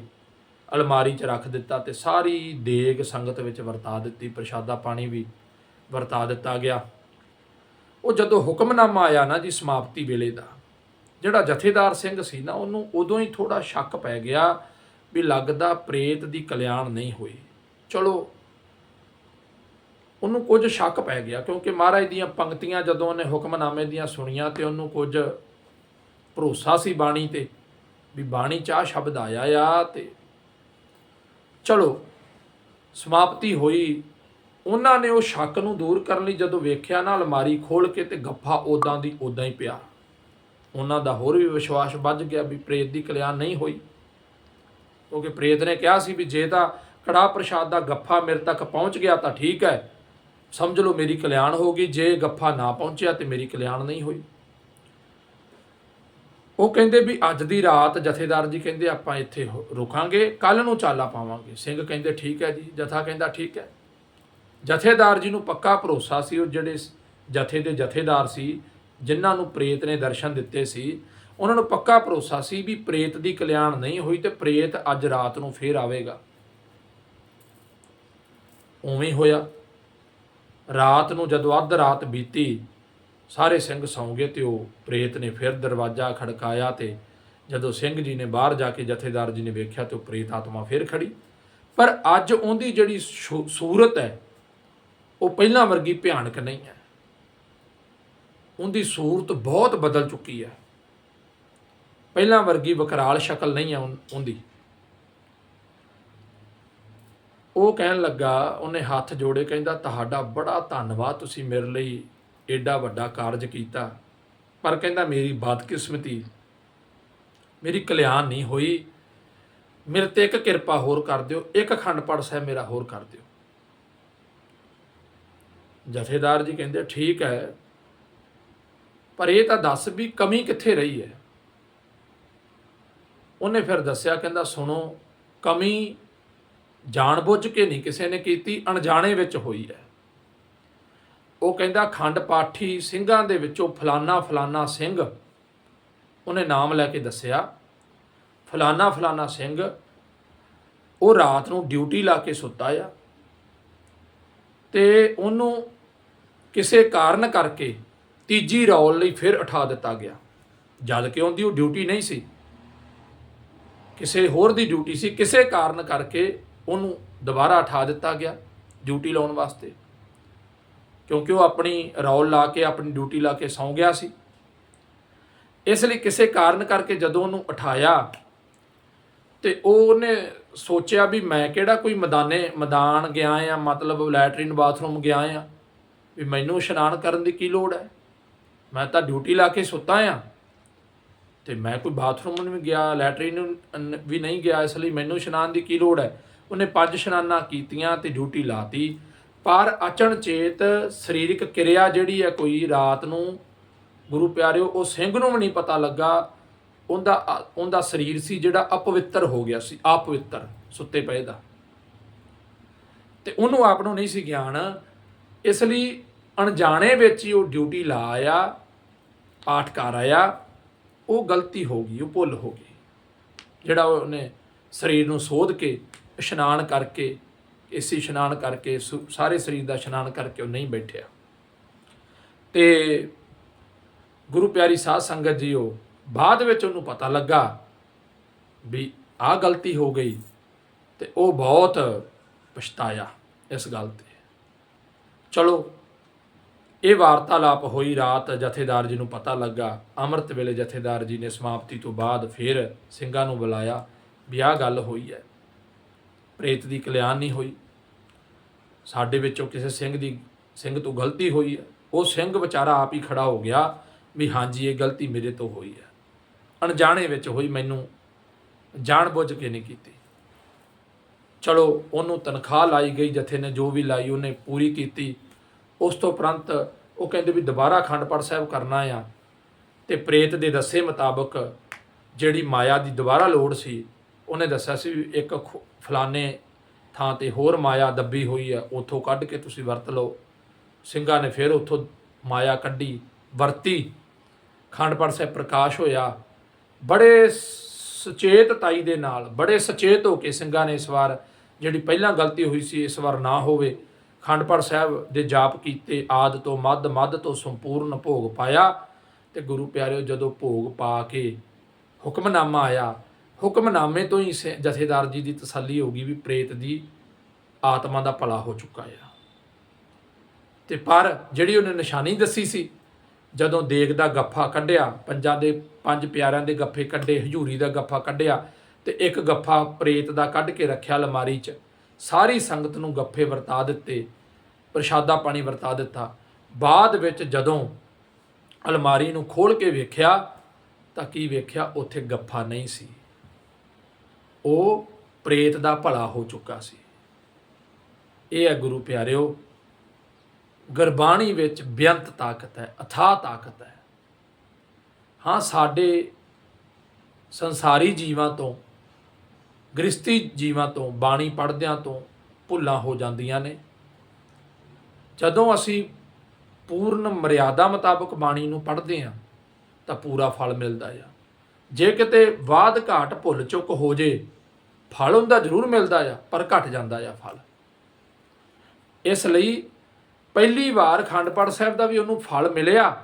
ਅਲਮਾਰੀ 'ਚ ਰੱਖ ਦਿੱਤਾ ਤੇ ਸਾਰੀ ਦੇਗ ਸੰਗਤ ਵਿੱਚ ਵਰਤਾ ਦਿੱਤੀ, ਪ੍ਰਸ਼ਾਦਾ ਪਾਣੀ ਵੀ ਵਰਤਾ ਦਿੱਤਾ ਗਿਆ। ਉਹ ਜਦੋਂ ਹੁਕਮਨਾਮਾ ਆਇਆ ਨਾ ਜੀ ਸਮਾਪਤੀ ਵੇਲੇ ਦਾ, ਜਿਹੜਾ ਜਥੇਦਾਰ ਸਿੰਘ ਸੀ ਨਾ, ਉਹਨੂੰ ਉਦੋਂ ਹੀ ਥੋੜਾ ਸ਼ੱਕ ਪੈ ਗਿਆ ਵੀ ਲੱਗਦਾ ਪ੍ਰੇਤ ਦੀ ਕਲਿਆਣ ਨਹੀਂ ਹੋਈ। ਚਲੋ, ਉਹਨੂੰ ਕੁਝ ਸ਼ੱਕ ਪੈ ਗਿਆ ਕਿਉਂਕਿ ਮਹਾਰਾਜ ਦੀਆਂ ਪੰਕਤੀਆਂ ਜਦੋਂ ਉਹਨੇ ਹੁਕਮਨਾਮੇ ਦੀਆਂ ਸੁਣੀਆਂ ਤੇ ਉਹਨੂੰ ਕੁਝ ਭਰੋਸਾ ਸੀ ਬਾਣੀ ਤੇ, ਵੀ ਬਾਣੀ ਚਾਹ ਸ਼ਬਦ ਆਇਆ ਆ ਤੇ। ਚਲੋ, ਸਮਾਪਤੀ ਹੋਈ। ਉਹਨਾਂ ਨੇ ਉਹ ਸ਼ੱਕ ਨੂੰ ਦੂਰ ਕਰਨ ਲਈ ਜਦੋਂ ਵੇਖਿਆ ਨਾ, ਅਲਮਾਰੀ ਖੋਲ ਕੇ ਤੇ ਗੱਫਾ ਉਦਾਂ ਦੀ ਉਦਾਂ ਹੀ ਪਿਆ। ਉਹਨਾਂ ਦਾ ਹੋਰ ਵੀ ਵਿਸ਼ਵਾਸ ਵੱਧ ਗਿਆ ਵੀ ਪ੍ਰੇਤ ਦੀ ਕਲਿਆਣ ਨਹੀਂ ਹੋਈ। ਕਿਉਂਕਿ ਪ੍ਰੇਤ ਨੇ ਕਿਹਾ ਸੀ ਵੀ ਜੇ ਤਾਂ ਕੜਾ ਪ੍ਰਸ਼ਾਦ ਦਾ ਗੱਫਾ ਮੇਰੇ ਤੱਕ ਪਹੁੰਚ ਗਿਆ ਤਾਂ ਠੀਕ ਹੈ। ਸਮਝ ਲਓ ਮੇਰੀ ਕਲਿਆਣ ਹੋ ਗਈ, ਜੇ ਗੱਫਾ ਨਾ ਪਹੁੰਚਿਆ ਤੇ ਮੇਰੀ ਕਲਿਆਣ ਨਹੀਂ ਹੋਈ। ਉਹ ਕਹਿੰਦੇ ਵੀ ਅੱਜ ਦੀ ਰਾਤ ਜਥੇਦਾਰ ਜੀ ਕਹਿੰਦੇ ਆਪਾਂ ਇੱਥੇ ਹੋ- ਰੁਕਾਂਗੇ ਕੱਲ ਨੂੰ ਚਾਲਾ ਪਾਵਾਂਗੇ। ਸਿੰਘ ਕਹਿੰਦੇ ਠੀਕ ਹੈ ਜੀ, ਜਥਾ ਕਹਿੰਦਾ ਠੀਕ ਹੈ। ਜਥੇਦਾਰ ਜੀ ਨੂੰ ਪੱਕਾ ਭਰੋਸਾ ਸੀ, ਉਹ ਜਿਹੜੇ ਜਥੇ ਦੇ ਜਥੇਦਾਰ ਸੀ, ਜਿਨ੍ਹਾਂ ਨੂੰ ਪ੍ਰੇਤ ਨੇ ਦਰਸ਼ਨ ਦਿੱਤੇ ਸੀ, ਉਹਨਾਂ ਨੂੰ ਪੱਕਾ ਭਰੋਸਾ ਸੀ ਵੀ ਪ੍ਰੇਤ ਦੀ ਕਲਿਆਣ ਨਹੀਂ ਹੋਈ ਤੇ ਪ੍ਰੇਤ ਅੱਜ ਰਾਤ ਨੂੰ ਫੇਰ ਆਵੇਗਾ। ਉਵੇਂ ਹੋਇਆ। ਰਾਤ ਨੂੰ ਜਦੋਂ ਅੱਧ ਰਾਤ ਬੀਤੀ ਸਾਰੇ ਸਿੰਘ ਸੌਂ ਗਏ ਤੇ ਉਹ ਪ੍ਰੇਤ ਨੇ ਫਿਰ ਦਰਵਾਜ਼ਾ ਖੜਕਾਇਆ ਤੇ ਜਦੋਂ ਸਿੰਘ ਜੀ ਨੇ ਬਾਹਰ ਜਾ ਕੇ ਜਥੇਦਾਰ ਜੀ ਨੇ ਵੇਖਿਆ ਤੇ ਉਹ ਪ੍ਰੇਤ ਆਤਮਾ ਫਿਰ ਖੜੀ। ਪਰ ਅੱਜ ਉਹਦੀ ਜਿਹੜੀ ਸ਼ੂ- ਸੂਰਤ ਹੈ, ਉਹ ਪਹਿਲਾਂ ਵਰਗੀ ਭਿਆਨਕ ਨਹੀਂ ਹੈ। ਉਹਦੀ ਸੂਰਤ ਬਹੁਤ ਬਦਲ ਚੁੱਕੀ ਹੈ। ਪਹਿਲਾਂ ਵਰਗੀ ਵਿਕਰਾਲ ਸ਼ਕਲ ਨਹੀਂ ਹੈ ਉਹਦੀ। ਉਹ ਕਹਿਣ ਲੱਗਾ, ਉਹਨੇ ਹੱਥ ਜੋੜੇ, ਕਹਿੰਦਾ, ਤੁਹਾਡਾ ਬੜਾ ਧੰਨਵਾਦ, ਤੁਸੀਂ ਮੇਰੇ ਲਈ ਏਡਾ ਵੱਡਾ ਕਾਰਜ ਕੀਤਾ। ਪਰ ਕਹਿੰਦਾ, ਮੇਰੀ ਬਦਕਿਸਮਤੀ, ਮੇਰੀ ਕਲਿਆਣ ਨਹੀਂ ਹੋਈ। ਮੇਰੇ ਤੇ ਇੱਕ ਕਿਰਪਾ ਹੋਰ ਕਰ ਦਿਓ, ਇੱਕ ਅਖੰਡ ਪਾਠ ਸਾਹਿਬ ਮੇਰਾ ਹੋਰ ਕਰ ਦਿਓ। ਜਥੇਦਾਰ ਜੀ ਕਹਿੰਦੇ, ਠੀਕ ਹੈ, ਪਰ ਇਹ ਤਾਂ ਦੱਸ ਵੀ ਕਮੀ ਕਿੱਥੇ ਰਹੀ ਹੈ? ਉਹਨੇ ਫਿਰ ਦੱਸਿਆ, ਕਹਿੰਦਾ, ਸੁਣੋ, ਕਮੀ ਜਾਣਬੁੱਝ ਕੇ ਨਹੀਂ ਕਿਸੇ ਨੇ ਕੀਤੀ, ਅਣਜਾਣੇ ਵਿੱਚ ਹੋਈ ਹੈ। ਉਹ ਕਹਿੰਦਾ, ਖੰਡ ਪਾਠੀ ਸਿੰਘਾਂ ਦੇ ਵਿੱਚੋਂ ਫਲਾਨਾ ਫਲਾਨਾ ਸਿੰਘ ਉਹਨੇ ਨਾਮ ਲੈ ਕੇ ਦੱਸਿਆ। ਫਲਾਨਾ ਫਲਾਨਾ ਸਿੰਘ ਉਹ ਰਾਤ ਨੂੰ ਡਿਊਟੀ ਲਾ ਕੇ ਸੁੱਤਾ ਆ ਤੇ ਉਹਨੂੰ ਕਿਸੇ ਕਾਰਨ ਕਰਕੇ ਤੀਜੀ ਰੌਲ ਲਈ ਫਿਰ ਉਠਾ ਦਿੱਤਾ ਗਿਆ। ਜਦ ਕਿ ਉਹਦੀ ਉਹ ਡਿਊਟੀ ਨਹੀਂ ਸੀ। ਕਿਸੇ ਹੋਰ ਦੀ ਡਿਊਟੀ ਸੀ। ਕਿਸੇ ਕਾਰਨ ਕਰਕੇ ਉਹਨੂੰ ਦੁਬਾਰਾ ਉਠਾ ਦਿੱਤਾ ਗਿਆ ਡਿਊਟੀ ਲਾਉਣ ਵਾਸਤੇ। ਕਿਉਂਕਿ ਉਹ ਆਪਣੀ ਰੌਲ ਲਾ ਕੇ, ਆਪਣੀ ਡਿਊਟੀ ਲਾ ਕੇ ਸੌਂ ਗਿਆ ਸੀ। ਇਸ ਲਈ ਕਿਸੇ ਕਾਰਨ ਕਰਕੇ ਜਦੋਂ ਉਹਨੂੰ ਉਠਾਇਆ ਤੇ ਉਹਨੇ ਸੋਚਿਆ ਵੀ ਮੈਂ ਕਿਹੜਾ ਕੋਈ ਮੈਦਾਨੇ, ਮੈਦਾਨ ਗਿਆ ਆ ਮਤਲਬ ਲੈਟਰਿਨ ਬਾਥਰੂਮ ਗਿਆ ਆ ਵੀ ਮੈਨੂੰ ਇਸ਼ਨਾਨ ਕਰਨ ਦੀ ਕੀ ਲੋੜ ਹੈ? ਮੈਂ ਤਾਂ ਡਿਊਟੀ ਲਾ ਕੇ ਸੁੱਤਾ ਆ ਤੇ ਮੈਂ ਕੋਈ ਬਾਥਰੂਮ ਨੂੰ ਵੀ ਗਿਆ, ਲੈਟਰਿਨ ਵੀ ਨਹੀਂ ਗਿਆ, ਇਸ ਲਈ ਮੈਨੂੰ ਇਸ਼ਨਾਨ ਦੀ ਕੀ ਲੋੜ ਹੈ? ਉਹਨੇ ਪੰਜ ਇਸ਼ਨਾਨਾਂ ਕੀਤੀਆਂ ਤੇ ਡਿਊਟੀ ਲਾਤੀ। ਪਰ ਅਚਨਚੇਤ ਸਰੀਰਕ ਕਿਰਿਆ ਜਿਹੜੀ ਹੈ ਕੋਈ ਰਾਤ ਨੂੰ, ਗੁਰੂ ਪਿਆਰਿਓ, ਉਹ ਸਿੰਘ ਨੂੰ ਵੀ ਨਹੀਂ ਪਤਾ ਲੱਗਾ। ਉਹਦਾ ਉਹਦਾ ਸਰੀਰ ਸੀ ਜਿਹੜਾ ਅਪਵਿੱਤਰ ਹੋ ਗਿਆ ਸੀ, ਆਪਵਿੱਤਰ, ਸੁੱਤੇ ਪਏ ਦਾ। ਤੇ ਉਹਨੂੰ ਆਪ ਨੂੰ ਨਹੀਂ ਸੀ ਗਿਆਨ। ਇਸ ਲਈ ਅਣਜਾਣੇ ਵਿੱਚ ਹੀ ਉਹ ਡਿਊਟੀ ਲਾ ਆਇਆ ਪਾਠ ਕਰ ਆਇਆ। ਉਹ ਗਲਤੀ ਹੋ ਗਈ, ਉਹ ਭੁੱਲ ਹੋ ਗਈ। ਜਿਹੜਾ ਉਹਨੇ ਸਰੀਰ ਨੂੰ ਸੋਧ ਕੇ, ਇਸ਼ਨਾਨ ਕਰਕੇ ਇਸੇ ਇਸ਼ਨਾਨ ਕਰਕੇ ਸਾਰੇ ਸਰੀਰ ਦਾ ਇਸ਼ਨਾਨ ਕਰਕੇ ਉਹ ਨਹੀਂ ਬੈਠਿਆ। ਤੇ ਗੁਰੂ ਪਿਆਰੀ ਸਾਧ ਸੰਗਤ ਜੀਓ, ਬਾਅਦ ਵਿੱਚ ਉਹਨੂੰ ਪਤਾ ਲੱਗਾ ਵੀ ਆਹ ਗਲਤੀ ਹੋ ਗਈ ਤੇ ਉਹ ਬਹੁਤ ਪਛਤਾਇਆ ਇਸ ਗੱਲ ਤੇ। ਚਲੋ, ਇਹ ਵਾਰਤਾਲਾਪ ਹੋਈ ਰਾਤ ਜਥੇਦਾਰ ਜੀ ਨੂੰ ਪਤਾ ਲੱਗਾ, ਅੰਮ੍ਰਿਤ ਵੇਲੇ ਜਥੇਦਾਰ ਜੀ ਨੇ ਸਮਾਪਤੀ ਤੋਂ ਬਾਅਦ ਫਿਰ ਸਿੰਘਾਂ ਨੂੰ ਬੁਲਾਇਆ ਵੀ ਆਹ ਗੱਲ ਹੋਈ ਹੈ। ਪ੍ਰੇਤ ਦੀ ਕਲਿਆਣ ਨਹੀਂ ਹੋਈ। ਸਾਡੇ ਵਿੱਚੋਂ ਕਿਸੇ ਸਿੰਘ ਦੀ, ਸਿੰਘ ਤੋਂ ਗਲਤੀ ਹੋਈ ਹੈ। ਉਹ ਸਿੰਘ ਵਿਚਾਰਾ ਆਪ ਹੀ ਖੜਾ ਹੋ ਗਿਆ ਵੀ ਹਾਂਜੀ, ਇਹ ਗਲਤੀ ਮੇਰੇ ਤੋਂ ਹੋਈ ਹੈ। ਅਣਜਾਣੇ ਵਿੱਚ ਹੋਈ ਮੈਨੂੰ ਜਾਣ ਬੁੱਝ ਕੇ ਨਹੀਂ ਕੀਤੀ। ਚਲੋ, ਉਹਨੂੰ ਤਨਖਾਹ ਲਾਈ ਗਈ ਜਥੇ ਨੇ ਜੋ ਵੀ ਲਾਈ ਉਹਨੇ ਪੂਰੀ ਕੀਤੀ। ਉਸ ਤੋਂ ਉਪਰੰਤ ਉਹ ਕਹਿੰਦੇ ਵੀ ਦੁਬਾਰਾ ਅਖੰਡ ਪਾਠ ਸਾਹਿਬ ਕਰਨਾ ਆ। ਤੇ ਪ੍ਰੇਤ ਦੇ ਦੱਸੇ ਮੁਤਾਬਕ ਜਿਹੜੀ ਮਾਇਆ ਦੀ ਦੁਬਾਰਾ ਲੋੜ ਸੀ, ਉਹਨੇ ਦੱਸਿਆ ਸੀ ਵੀ ਇੱਕ ਖੁ- ਫਲਾਣੇ ਥਾਂ ਤੇ ਹੋਰ ਮਾਇਆ ਦੱਬੀ ਹੋਈ ਹੈ ਉੱਥੋਂ ਕੱਢ ਕੇ ਤੁਸੀਂ ਵਰਤ ਲਓ। ਸਿੰਘਾਂ ਨੇ ਫਿਰ ਉੱਥੋਂ ਮਾਇਆ ਕੱਢੀ, ਵਰਤੀ। ਅਖੰਡ ਪਾਠ ਸਾਹਿਬ ਪ੍ਰਕਾਸ਼ ਹੋਇਆ। ਬੜੇ ਸੁਚੇਤਤਾਈ ਦੇ ਨਾਲ, ਬੜੇ ਸੁਚੇਤ ਹੋ ਕੇ ਸਿੰਘਾਂ ਨੇ ਇਸ ਵਾਰ ਜਿਹੜੀ ਪਹਿਲਾਂ ਗਲਤੀ ਹੋਈ ਸੀ, ਇਸ ਵਾਰ ਨਾ ਹੋਵੇ। ਖੰਡ ਪਾਠ ਸਾਹਿਬ ਦੇ ਜਾਪ ਕੀਤੇ, ਆਦ ਤੋਂ ਮੱਧ ਮੱਧ ਤੋਂ ਸੰਪੂਰਨ ਭੋਗ ਪਾਇਆ ਤੇ ਗੁਰੂ ਪਿਆਰਿਓ ਜਦੋਂ ਭੋਗ ਪਾ ਕੇ ਹੁਕਮਨਾਮਾ ਆਇਆ ਹੁਕਮਨਾਮੇ ਤੋਂ ਹੀ ਸੇ- ਜਥੇਦਾਰ ਜੀ ਦੀ ਤਸੱਲੀ ਹੋ ਗਈ ਵੀ ਪ੍ਰੇਤ ਦੀ ਆਤਮਾ ਦਾ ਭਲਾ ਹੋ ਚੁੱਕਾ ਆ। ਤੇ ਪਰ ਜਿਹੜੀ ਉਹਨੇ ਨਿਸ਼ਾਨੀ ਦੱਸੀ ਸੀ, ਜਦੋਂ ਦੇਗ ਦਾ ਗੱਫਾ ਕੱਢਿਆ, ਪੰਜਾਂ ਦੇ ਪੰਜ ਪਿਆਰਿਆਂ ਦੇ ਗੱਫੇ ਕੱਢੇ, ਹਜੂਰੀ ਦਾ ਗੱਫਾ ਕੱਢਿਆ, ਤੇ ਇੱਕ ਗੱਫਾ ਪ੍ਰੇਤ ਦਾ ਕੱਢ ਕੇ ਰੱਖਿਆ ਅਲਮਾਰੀ 'ਚ, ਸਾਰੀ ਸੰਗਤ ਨੂੰ ਗੱਫੇ ਵਰਤਾ ਦਿੱਤੇ, ਪ੍ਰਸ਼ਾਦਾ ਪਾਣੀ ਵਰਤਾ ਦਿੱਤਾ। ਬਾਅਦ ਵਿੱਚ ਜਦੋਂ ਅਲਮਾਰੀ ਨੂੰ ਖੋਲ ਕੇ ਵੇਖਿਆ, ਤਾਂ ਕੀ ਵੇਖਿਆ, ਉੱਥੇ ਗੱਫਾ ਨਹੀਂ ਸੀ। ਉਹ ਪ੍ਰੇਤ ਦਾ ਭਲਾ ਹੋ ਚੁੱਕਾ ਸੀ। ਇਹ ਹੈ ਗੁਰੂ ਪਿਆਰਿਓ, ਗੁਰਬਾਣੀ ਵਿੱਚ ਬੇਅੰਤ ਤਾਕਤ ਹੈ, ਅਥਾਹ ਤਾਕਤ ਹੈ। ਹਾਂ, ਸਾਡੇ ਸੰਸਾਰੀ ਜੀਵਾਂ ਤੋਂ ਗ੍ਰਸਤੀ ਜੀਵਾਂ ਤੋਂ, ਬਾਣੀ ਪੜ੍ਹਦਿਆਂ ਤੋਂ ਭੁੱਲਾਂ ਹੋ ਜਾਂਦੀਆਂ ਨੇ। ਜਦੋਂ ਅਸੀਂ ਪੂਰਨ ਮਰਿਆਦਾ ਮੁਤਾਬਕ ਬਾਣੀ ਨੂੰ ਪੜ੍ਹਦੇ ਹਾਂ, ਤਾਂ ਪੂਰਾ ਫਲ ਮਿਲਦਾ ਆ। ਜੇ ਕਿਤੇ ਬਾਦ ਘਾਟ ਭੁੱਲ ਚੁੱਕ ਹੋ ਜੇ, ਫਲ ਹੁੰਦਾ ਜ਼ਰੂਰ ਮਿਲਦਾ ਆ, ਪਰ ਘਟ ਜਾਂਦਾ ਆ ਫਲ। ਇਸ ਲਈ ਪਹਿਲੀ ਵਾਰ ਅਖੰਡ ਪਾਠ ਸਾਹਿਬ ਦਾ ਵੀ ਉਹਨੂੰ ਫਲ ਮਿਲਿਆ,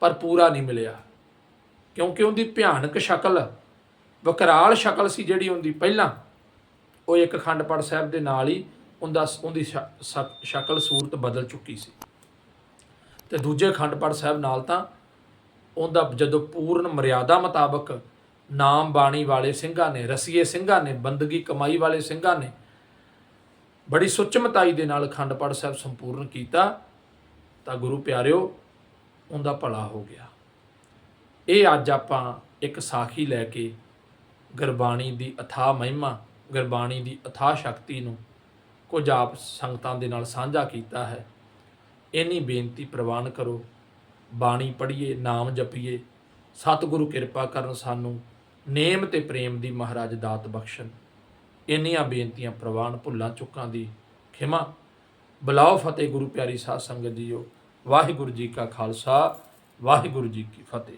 ਪਰ ਪੂਰਾ ਨਹੀਂ ਮਿਲਿਆ। ਕਿਉਂਕਿ ਉਹਦੀ ਭਿਆਨਕ ਸ਼ਕਲ, ਵਕਰਾਲ ਸ਼ਕਲ ਸੀ ਜਿਹੜੀ ਉਹਦੀ ਪਹਿਲਾਂ। ਉਹ ਇੱਕ ਅਖੰਡ ਪਾਠ ਸਾਹਿਬ ਦੇ ਨਾਲ ਹੀ ਉਹਦਾ ਉਹਦੀ ਸ਼- ਸ- ਸ਼ਕਲ ਸੂਰਤ ਬਦਲ ਚੁੱਕੀ ਸੀ। ਤੇ ਦੂਜੇ ਅਖੰਡ ਪਾਠ ਸਾਹਿਬ ਨਾਲ ਤਾਂ ਉਹਦਾ ਜਦੋਂ ਪੂਰਨ ਮਰਿਆਦਾ ਮੁਤਾਬਕ ਨਾਮ ਬਾਣੀ ਵਾਲੇ ਸਿੰਘਾਂ ਨੇ, ਰਸੀਏ ਸਿੰਘਾਂ ਨੇ, ਬੰਦਗੀ ਕਮਾਈ ਵਾਲੇ ਸਿੰਘਾਂ ਨੇ ਬੜੀ ਸੁਚਮਤਾਈ ਦੇ ਨਾਲ ਅਖੰਡ ਪਾਠ ਸਾਹਿਬ ਸੰਪੂਰਨ ਕੀਤਾ, ਤਾਂ ਗੁਰੂ ਪਿਆਰਿਓ, ਉਹਦਾ ਭਲਾ ਹੋ ਗਿਆ। ਇਹ ਅੱਜ ਆਪਾਂ ਇੱਕ ਸਾਖੀ ਲੈ ਕੇ ਗੁਰਬਾਣੀ ਦੀ ਅਥਾ ਮਹਿਮਾ, ਗੁਰਬਾਣੀ ਦੀ ਅਥਾ ਸ਼ਕਤੀ ਨੂੰ ਕੁਝ ਆਪ ਸੰਗਤਾਂ ਦੇ ਨਾਲ ਸਾਂਝਾ ਕੀਤਾ ਹੈ। ਇੰਨੀ ਬੇਨਤੀ ਪ੍ਰਵਾਨ ਕਰੋ। ਬਾਣੀ ਪੜ੍ਹੀਏ, ਨਾਮ ਜਪੀਏ। ਸਤਿਗੁਰੂ ਕਿਰਪਾ ਕਰਨ ਸਾਨੂੰ ਨੇਮ ਤੇ ਪ੍ਰੇਮ ਦੀ ਮਹਾਰਾਜ ਦਾਤ ਬਖਸ਼ਣ। ਇੰਨੀਆਂ ਬੇਨਤੀਆਂ ਪ੍ਰਵਾਨ ਭੁੱਲਾਂ ਚੁੱਕਾਂ ਦੀ ਖਿਮਾ। ਬਲਾਓ ਫਤਿਹ ਗੁਰੂ ਪਿਆਰੀ ਸਾਧ ਸੰਗਤ ਜੀਓ। ਵਾਹਿਗੁਰੂ ਜੀ ਕਾ ਖਾਲਸਾ, ਵਾਹਿਗੁਰੂ ਜੀ ਕੀ ਫਤਿਹ।